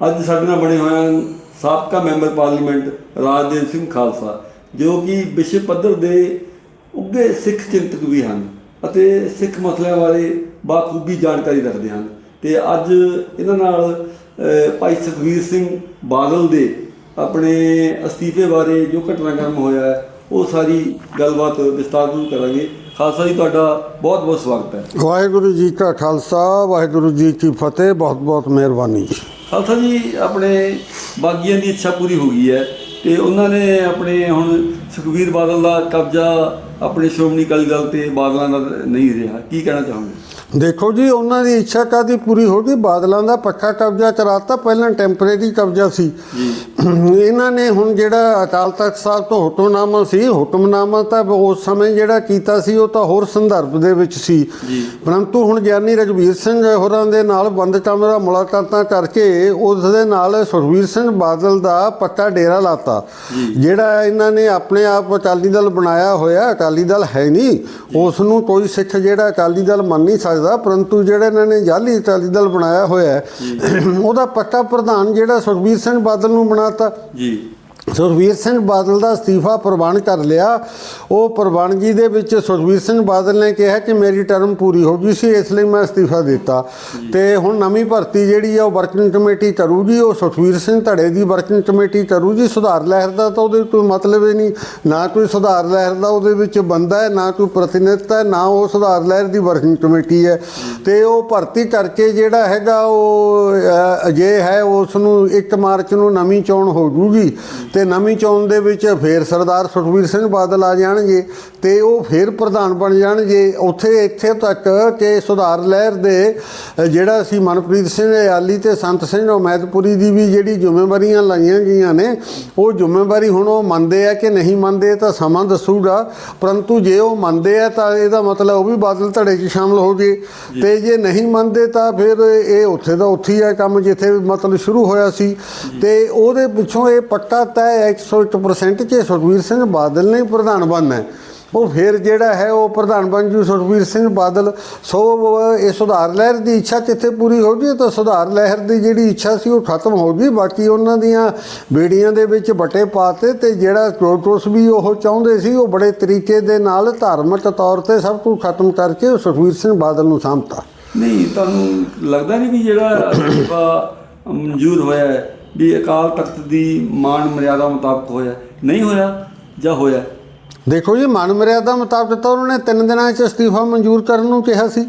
ਅੱਜ ਸਾਡੇ ਨਾਲ ਬਣੇ ਹੋਏ ਹਨ ਸਾਬਕਾ ਮੈਂਬਰ ਪਾਰਲੀਮੈਂਟ ਰਾਜਦੇਵ ਸਿੰਘ ਖਾਲਸਾ, ਜੋ ਕਿ ਵਿਸ਼ਵ ਪੱਧਰ ਦੇ ਉੱਘੇ ਸਿੱਖ ਚਿੰਤਕ ਵੀ ਹਨ ਅਤੇ ਸਿੱਖ ਮਸਲਿਆਂ ਬਾਰੇ ਬਾਖੂਬੀ ਜਾਣਕਾਰੀ ਰੱਖਦੇ ਹਨ। ਤੇ ਅੱਜ ਇਹਨਾਂ ਨਾਲ ਭਾਈ ਸੁਖਵੀਰ ਸਿੰਘ ਬਾਦਲ ਦੇ ਆਪਣੇ ਅਸਤੀਫੇ ਬਾਰੇ ਜੋ ਘਟਨਾਕ੍ਰਮ ਹੋਇਆ ਹੈ, ਉਹ ਸਾਰੀ ਗੱਲਬਾਤ ਵਿਸਤਾਰ ਨਾਲ ਕਰਾਂਗੇ। ਖਾਲਸਾ ਜੀ, ਤੁਹਾਡਾ ਬਹੁਤ ਬਹੁਤ ਸਵਾਗਤ ਹੈ। ਵਾਹਿਗੁਰੂ ਜੀ ਕਾ ਖਾਲਸਾ, ਵਾਹਿਗੁਰੂ ਜੀ ਕੀ ਫਤਿਹ, ਬਹੁਤ ਬਹੁਤ ਮਿਹਰਬਾਨੀ ਜੀ। ਖਾਲਸਾ ਜੀ, ਆਪਣੇ ਬਾਗੀਆਂ ਦੀ ਇੱਛਾ ਪੂਰੀ ਹੋ ਗਈ ਹੈ ਤੇ ਉਹਨਾਂ ਨੇ ਆਪਣੇ ਹੁਣ ਸੁਖਬੀਰ ਬਾਦਲ ਦਾ ਕਬਜ਼ਾ ਆਪਣੇ ਸ਼੍ਰੋਮਣੀ ਅਕਾਲੀ ਦਲ ਤੇ ਬਾਦਲਾਂ ਦਾ ਨਹੀਂ ਰਿਹਾ। ਕੀ ਕਹਿਣਾ ਚਾਹੋਗੇ? ਦੇਖੋ ਜੀ ਉਹਨਾਂ ਦੀ ਇੱਛਾ ਕਾਦੀ ਪੂਰੀ ਹੋ ਗਈ? ਬਾਦਲਾਂ ਦਾ ਪੱਕਾ ਕਬਜ਼ਾ ਕਰਾਤਾ ਪਹਿਲਾਂ ਟੈਂਪਰੇਰੀ ਕਬਜ਼ਾ ਸੀ। ਇਹਨਾਂ ਨੇ ਹੁਣ ਜਿਹੜਾ ਅਕਾਲ ਤਖਤ ਸਾਹਿਬ ਤੋਂ ਹੁਕਮਨਾਮਾ ਸੀ ਹੁਕਮਨਾਮਾ ਤਾਂ ਉਸ ਸਮੇਂ ਜਿਹੜਾ ਕੀਤਾ ਸੀ ਉਹ ਤਾਂ ਹੋਰ ਸੰਦਰਭ ਦੇ ਵਿੱਚ ਸੀ। ਪਰੰਤੂ ਹੁਣ ਗਿਆਨੀ ਰਘਵੀਰ ਸਿੰਘ ਹੋਰਾਂ ਦੇ ਨਾਲ ਬੰਦ ਕਮਰਾ ਮੁਲਾਕਾਤਾਂ ਕਰਕੇ ਉਸ ਦੇ ਨਾਲ ਸੁਖਵੀਰ ਸਿੰਘ ਬਾਦਲ ਦਾ ਪੱਕਾ ਡੇਰਾ ਲਾਤਾ। ਜਿਹੜਾ ਇਹਨਾਂ ਨੇ ਆਪਣੇ ਆਪ ਅਕਾਲੀ ਦਲ ਬਣਾਇਆ ਹੋਇਆ ਅਕਾਲੀ ਦਲ ਹੈ ਨਹੀਂ। ਉਸ ਨੂੰ ਕੋਈ ਸਿੱਖ ਜਿਹੜਾ ਅਕਾਲੀ ਦਲ ਮੰਨ ਨਹੀਂ ਸਕਦਾ। ਪਰੰਤੂ ਜਿਹੜਾ ਇਹਨਾਂ ਨੇ ਜਾਲੀ ਅਕਾਲੀ ਦਲ ਬਣਾਇਆ ਹੋਇਆ ਉਹਦਾ ਪੱਕਾ ਪ੍ਰਧਾਨ ਜਿਹੜਾ ਸੁਖਵੀਰ ਸਿੰਘ ਬਾਦਲ ਨੂੰ ਬਣਾਤਾ। ਜੀ। ਸੁਖਵੀਰ ਸਿੰਘ ਬਾਦਲ ਦਾ ਅਸਤੀਫਾ ਪ੍ਰਵਾਨ ਕਰ ਲਿਆ। ਉਹ ਪ੍ਰਵਾਨਗੀ ਦੇ ਵਿੱਚ ਸੁਖਵੀਰ ਸਿੰਘ ਬਾਦਲ ਨੇ ਕਿਹਾ ਕਿ ਮੇਰੀ ਟਰਮ ਪੂਰੀ ਹੋ ਗਈ ਸੀ, ਇਸ ਲਈ ਮੈਂ ਅਸਤੀਫਾ ਦਿੱਤਾ। ਤੇ ਹੁਣ ਨਵੀਂ ਭਰਤੀ ਜਿਹੜੀ ਆ ਉਹ ਵਰਕਿੰਗ ਕਮੇਟੀ ਕਰੂਗੀ। ਉਹ ਸੁਖਵੀਰ ਸਿੰਘ ਧੜੇ ਦੀ ਵਰਕਿੰਗ ਕਮੇਟੀ ਕਰੂਗੀ। ਸੁਧਾਰ ਲਹਿਰ ਦਾ ਤਾਂ ਉਹਦੇ ਕੋਈ ਮਤਲਬ ਹੀ ਨਹੀਂ। ਨਾ ਕੋਈ ਸੁਧਾਰ ਲਹਿਰ ਦਾ ਉਹਦੇ ਵਿੱਚ ਬੰਦਾ ਹੈ, ਨਾ ਕੋਈ ਪ੍ਰਤੀਨਿਧਤਾ ਹੈ, ਨਾ ਉਹ ਸੁਧਾਰ ਲਹਿਰ ਦੀ ਵਰਕਿੰਗ ਕਮੇਟੀ ਹੈ। ਤੇ ਉਹ ਭਰਤੀ ਕਰਕੇ ਜਿਹੜਾ ਹੈਗਾ ਉਹ ਅਜੇ ਹੈ, ਉਸ ਨੂੰ 1 ਮਾਰਚ ਨੂੰ ਨਵੀਂ ਚੋਣ ਹੋ ਜੂਗੀ। ਤੇ ਨਵੀਂ ਚੋਣ ਦੇ ਵਿੱਚ ਫੇਰ ਸਰਦਾਰ ਸੁਖਵੀਰ ਸਿੰਘ ਬਾਦਲ ਆ ਜਾਣਗੇ ਤੇ ਉਹ ਫੇਰ ਪ੍ਰਧਾਨ ਬਣ ਜਾਣਗੇ। ਉੱਥੇ ਇੱਥੇ ਤੱਕ ਕਿ ਸੁਧਾਰ ਲਹਿਰ ਦੇ ਜਿਹੜਾ ਸੀ ਮਨਪ੍ਰੀਤ ਸਿੰਘ ਆਲੀ ਤੇ ਸੰਤ ਸਿੰਘ ਉਮੈਦਪੁਰੀ ਦੀ ਵੀ ਜਿਹੜੀ ਜ਼ਿੰਮੇਵਾਰੀਆਂ ਲਾਈਆਂ ਗਈਆਂ ਨੇ ਉਹ ਜ਼ਿੰਮੇਵਾਰੀ ਹੁਣ ਉਹ ਮੰਨਦੇ ਆ ਕਿ ਨਹੀਂ ਮੰਨਦੇ ਤਾਂ ਸਮਾਂ ਦੱਸੂਗਾ। ਪਰੰਤੂ ਜੇ ਉਹ ਮੰਨਦੇ ਆ ਤਾਂ ਇਹਦਾ ਮਤਲਬ ਉਹ ਵੀ ਬਾਦਲ ਧੜੇ 'ਚ ਸ਼ਾਮਲ ਹੋ ਜੇ। ਤੇ ਜੇ ਨਹੀਂ ਮੰਨਦੇ ਤਾਂ ਫਿਰ ਇਹ ਉੱਥੇ ਦਾ ਉੱਥੇ ਹੀ ਹੈ ਕੰਮ ਜਿੱਥੇ ਮਤਲਬ ਸ਼ੁਰੂ ਹੋਇਆ ਸੀ। ਤੇ ਉਹਦੇ ਪਿੱਛੋਂ ਇਹ ਪੱਕਾ ਤੈ 101% ਕਿ ਸੁਖਵੀਰ ਸਿੰਘ ਬਾਦਲ ਨੇ ਪ੍ਰਧਾਨ ਬਣਨਾ ਹੈ। ਉਹ ਫਿਰ ਜਿਹੜਾ ਹੈ, ਉਹ ਪ੍ਰਧਾਨ ਬਣ ਜੂ ਸੁਖਵੀਰ ਸਿੰਘ ਬਾਦਲ। ਸੋ, ਇਹ ਸੁਧਾਰ ਲਹਿਰ ਦੀ ਇੱਛਾ ਜਿੱਥੇ ਪੂਰੀ ਹੋ ਗਈ ਤਾਂ ਸੁਧਾਰ ਲਹਿਰ ਦੀ ਜਿਹੜੀ ਇੱਛਾ ਸੀ, ਉਹ ਖਤਮ ਹੋ ਗਈ ਬਾਕੀ ਉਹਨਾਂ ਦੀਆਂ ਬੇੜੀਆਂ ਦੇ ਵਿੱਚ ਬਟੇ ਪਾਤੇ ਤੇ ਜਿਹੜਾ ਜੋ ਵੀ ਉਹ ਚਾਹੁੰਦੇ ਸੀ, ਉਹ ਬੜੇ ਤਰੀਕੇ ਦੇ ਨਾਲ ਧਾਰਮਿਕ ਤੌਰ ਤੇ ਸਭ ਕੁਝ ਖਤਮ ਕਰਕੇ ਉਹ ਸੁਖਵੀਰ ਸਿੰਘ ਬਾਦਲ ਨੂੰ ਸਾਂਭਤਾ। ਨਹੀਂ, ਤੁਹਾਨੂੰ ਲੱਗਦਾ ਨਹੀਂ ਵੀ ਜਿਹੜਾ ਮਨਜ਼ੂਰ ਹੋਇਆ ਹੈ ਵੀ ਅਕਾਲ ਤਖਤ ਦੀ ਮਾਨ ਮਰਿਆਦਾ ਮੁਤਾਬਕ ਹੋਇਆ। ਨਹੀਂ ਹੋਇਆ ਜਾਂ ਹੋਇਆ? ਦੇਖੋ ਜੀ ਮਨ ਮਰਿਆਦਾ ਮੁਤਾਬਕ ਤਾਂ ਉਹਨਾਂ ਨੇ ਤਿੰਨ ਦਿਨਾਂ 'ਚ ਅਸਤੀਫਾ ਮਨਜ਼ੂਰ ਕਰਨ ਨੂੰ ਕਿਹਾ ਸੀ।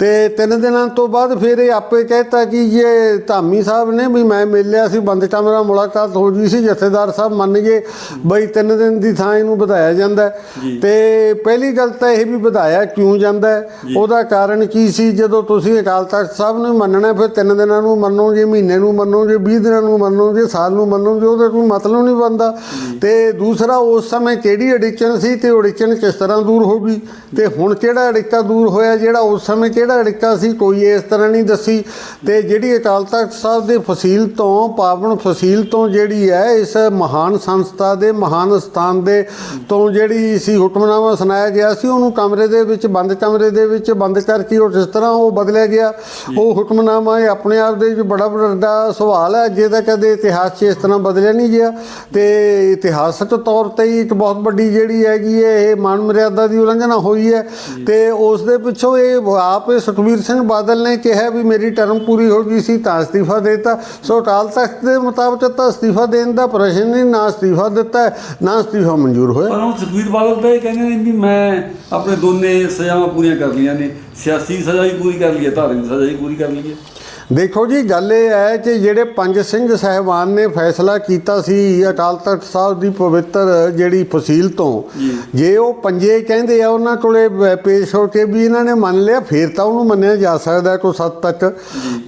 ਤੇ ਤਿੰਨ ਦਿਨਾਂ ਤੋਂ ਬਾਅਦ ਫਿਰ ਇਹ ਆਪੇ ਕਹਿਤਾ ਕਿ ਇਹ ਧਾਮੀ ਸਾਹਿਬ ਨੇ ਵੀ ਮੈਂ ਮਿਲਿਆ ਸੀ ਬੰਦ ਕਮਰਾ ਮੁਲਾਕਾਤ ਹੋ ਗਈ ਸੀ ਜਥੇਦਾਰ ਸਾਹਿਬ ਮੰਨ ਗਏ ਬਈ ਤਿੰਨ ਦਿਨ ਦੀ ਥਾਂ ਇਹਨੂੰ ਵਧਾਇਆ ਜਾਂਦਾ। ਤੇ ਪਹਿਲੀ ਗੱਲ ਤਾਂ ਇਹ ਵੀ ਵਧਾਇਆ ਕਿਉਂ ਜਾਂਦਾ? ਉਹਦਾ ਕਾਰਨ ਕੀ ਸੀ? ਜਦੋਂ ਤੁਸੀਂ ਅਕਾਲ ਤਖਤ ਸਾਹਿਬ ਨੂੰ ਮੰਨਣਾ ਫਿਰ ਤਿੰਨ ਦਿਨਾਂ ਨੂੰ ਮੰਨੋਗੇ ਮਹੀਨੇ ਨੂੰ ਮੰਨੋਗੇ 20 ਦਿਨਾਂ ਨੂੰ ਮੰਨੋਗੇ ਸਾਲ ਨੂੰ ਮੰਨੋਗੇ ਉਹਦਾ ਕੋਈ ਮਤਲਬ ਨਹੀਂ ਬਣਦਾ। ਤੇ ਦੂਸਰਾ ਉਸ ਸਮੇਂ ਕਿਹੜੀ ਅਡਿਕਸ਼ਨ ਸੀ ਤੇ ਅਡਿਕਸ਼ਨ ਕਿਸ ਤਰ੍ਹਾਂ ਦੂਰ ਹੋ ਗਈ। ਤੇ ਹੁਣ ਕਿਹੜਾ ਅੜਿੱਕਾ ਦੂਰ ਹੋਇਆ, ਜਿਹੜਾ ਉਸ ਸਮੇਂ ਕਿਹੜਾ ਅੜਿੱਕਾ ਸੀ, ਕੋਈ ਇਸ ਤਰ੍ਹਾਂ ਨਹੀਂ ਦੱਸੀ। ਤੇ ਜਿਹੜੀ ਅਕਾਲ ਤਖਤ ਸਾਹਿਬ ਦੇ ਫਸੀਲ ਤੋਂ, ਪਾਵਨ ਫਸੀਲ ਤੋਂ ਜਿਹੜੀ ਹੈ, ਇਸ ਮਹਾਨ ਸੰਸਥਾ ਦੇ, ਮਹਾਨ ਸਥਾਨ ਦੇ ਤੋਂ ਜਿਹੜੀ ਸੀ ਹੁਕਮਨਾਮਾ ਸੁਣਾਇਆ ਗਿਆ ਸੀ, ਉਹਨੂੰ ਕਮਰੇ ਦੇ ਵਿੱਚ, ਬੰਦ ਕਮਰੇ ਦੇ ਵਿੱਚ, ਬੰਦ ਕਰਕੇ ਉਹ ਜਿਸ ਤਰ੍ਹਾਂ ਉਹ ਬਦਲਿਆ ਗਿਆ, ਉਹ ਹੁਕਮਨਾਮਾ ਇਹ ਆਪਣੇ ਆਪ ਦੇ ਵਿੱਚ ਬੜਾ ਵੱਡਾ ਸਵਾਲ ਹੈ। ਜੇ ਤਾਂ ਕਦੇ ਇਤਿਹਾਸ 'ਚ ਇਸ ਤਰ੍ਹਾਂ ਬਦਲਿਆ ਨਹੀਂ ਗਿਆ। ਤੇ ਇਤਿਹਾਸਕ ਤੌਰ ਤੇ ਇੱਕ ਬਹੁਤ ਵੱਡੀ ਜਿਹੜੀ ਹੈਗੀ ਹੈ ਇਹ ਮਾਨ ਮਰਿਆਦਾ ਦੀ ਉਲੰਘਣਾ ਹੋਈ ਹੈ। ਤੇ ਉਸ ਦੇ ਪਿੱਛੋਂ ਇਹ ਆਪ ਇਹ ਸੁਖਬੀਰ ਸਿੰਘ ਬਾਦਲ ਨੇ ਕਿਹਾ ਵੀ ਮੇਰੀ ਟਰਮ ਪੂਰੀ ਹੋ ਗਈ ਸੀ ਤਾਂ ਅਸਤੀਫਾ ਦੇਤਾ। ਸੋ ਅਕਾਲ ਤਖਤ ਦੇ ਮੁਤਾਬਕ ਤਾਂ ਅਸਤੀਫਾ ਦੇਣ ਦਾ ਪ੍ਰਸ਼ਨ ਨਹੀਂ ਨਾ ਅਸਤੀਫਾ ਦਿੱਤਾ ਹੈ, ਨਾ ਅਸਤੀਫਾ ਮਨਜ਼ੂਰ ਹੋਇਆ। ਪਰ ਹੁਣ ਸੁਖਬੀਰ ਬਾਦਲ ਤਾਂ ਇਹ ਕਹਿੰਦੇ ਨੇ ਵੀ ਮੈਂ ਆਪਣੇ ਦੋਨੇ ਸਜ਼ਾਵਾਂ ਪੂਰੀਆਂ ਕਰ ਲਈਆਂ ਨੇ। ਸਿਆਸੀ ਸਜ਼ਾ ਵੀ ਪੂਰੀ ਕਰ ਲਈ ਹੈ ਧਾਰਮਿਕ ਸਜ਼ਾ ਵੀ ਪੂਰੀ ਕਰ ਲਈ ਹੈ। ਦੇਖੋ ਜੀ ਗੱਲ ਇਹ ਹੈ ਕਿ ਜਿਹੜੇ ਪੰਜ ਸਿੰਘ ਸਹਿਬਾਨ ਨੇ ਫੈਸਲਾ ਕੀਤਾ ਸੀ ਅਕਾਲ ਤਖਤ ਸਾਹਿਬ ਦੀ ਪਵਿੱਤਰ ਜਿਹੜੀ ਫਸੀਲ ਤੋਂ ਜੀ। ਉਹ ਪੰਜੇ ਕਹਿੰਦੇ ਆ ਉਹਨਾਂ ਕੋਲੇ ਪੇਸ਼ ਹੋ ਕੇ ਵੀ ਇਹਨਾਂ ਨੇ ਮੰਨ ਲਿਆ ਫੇਰ ਤਾਂ ਉਹਨੂੰ ਮੰਨਿਆ ਜਾ ਸਕਦਾ ਕੋਈ ਸੱਤ ਤੱਕ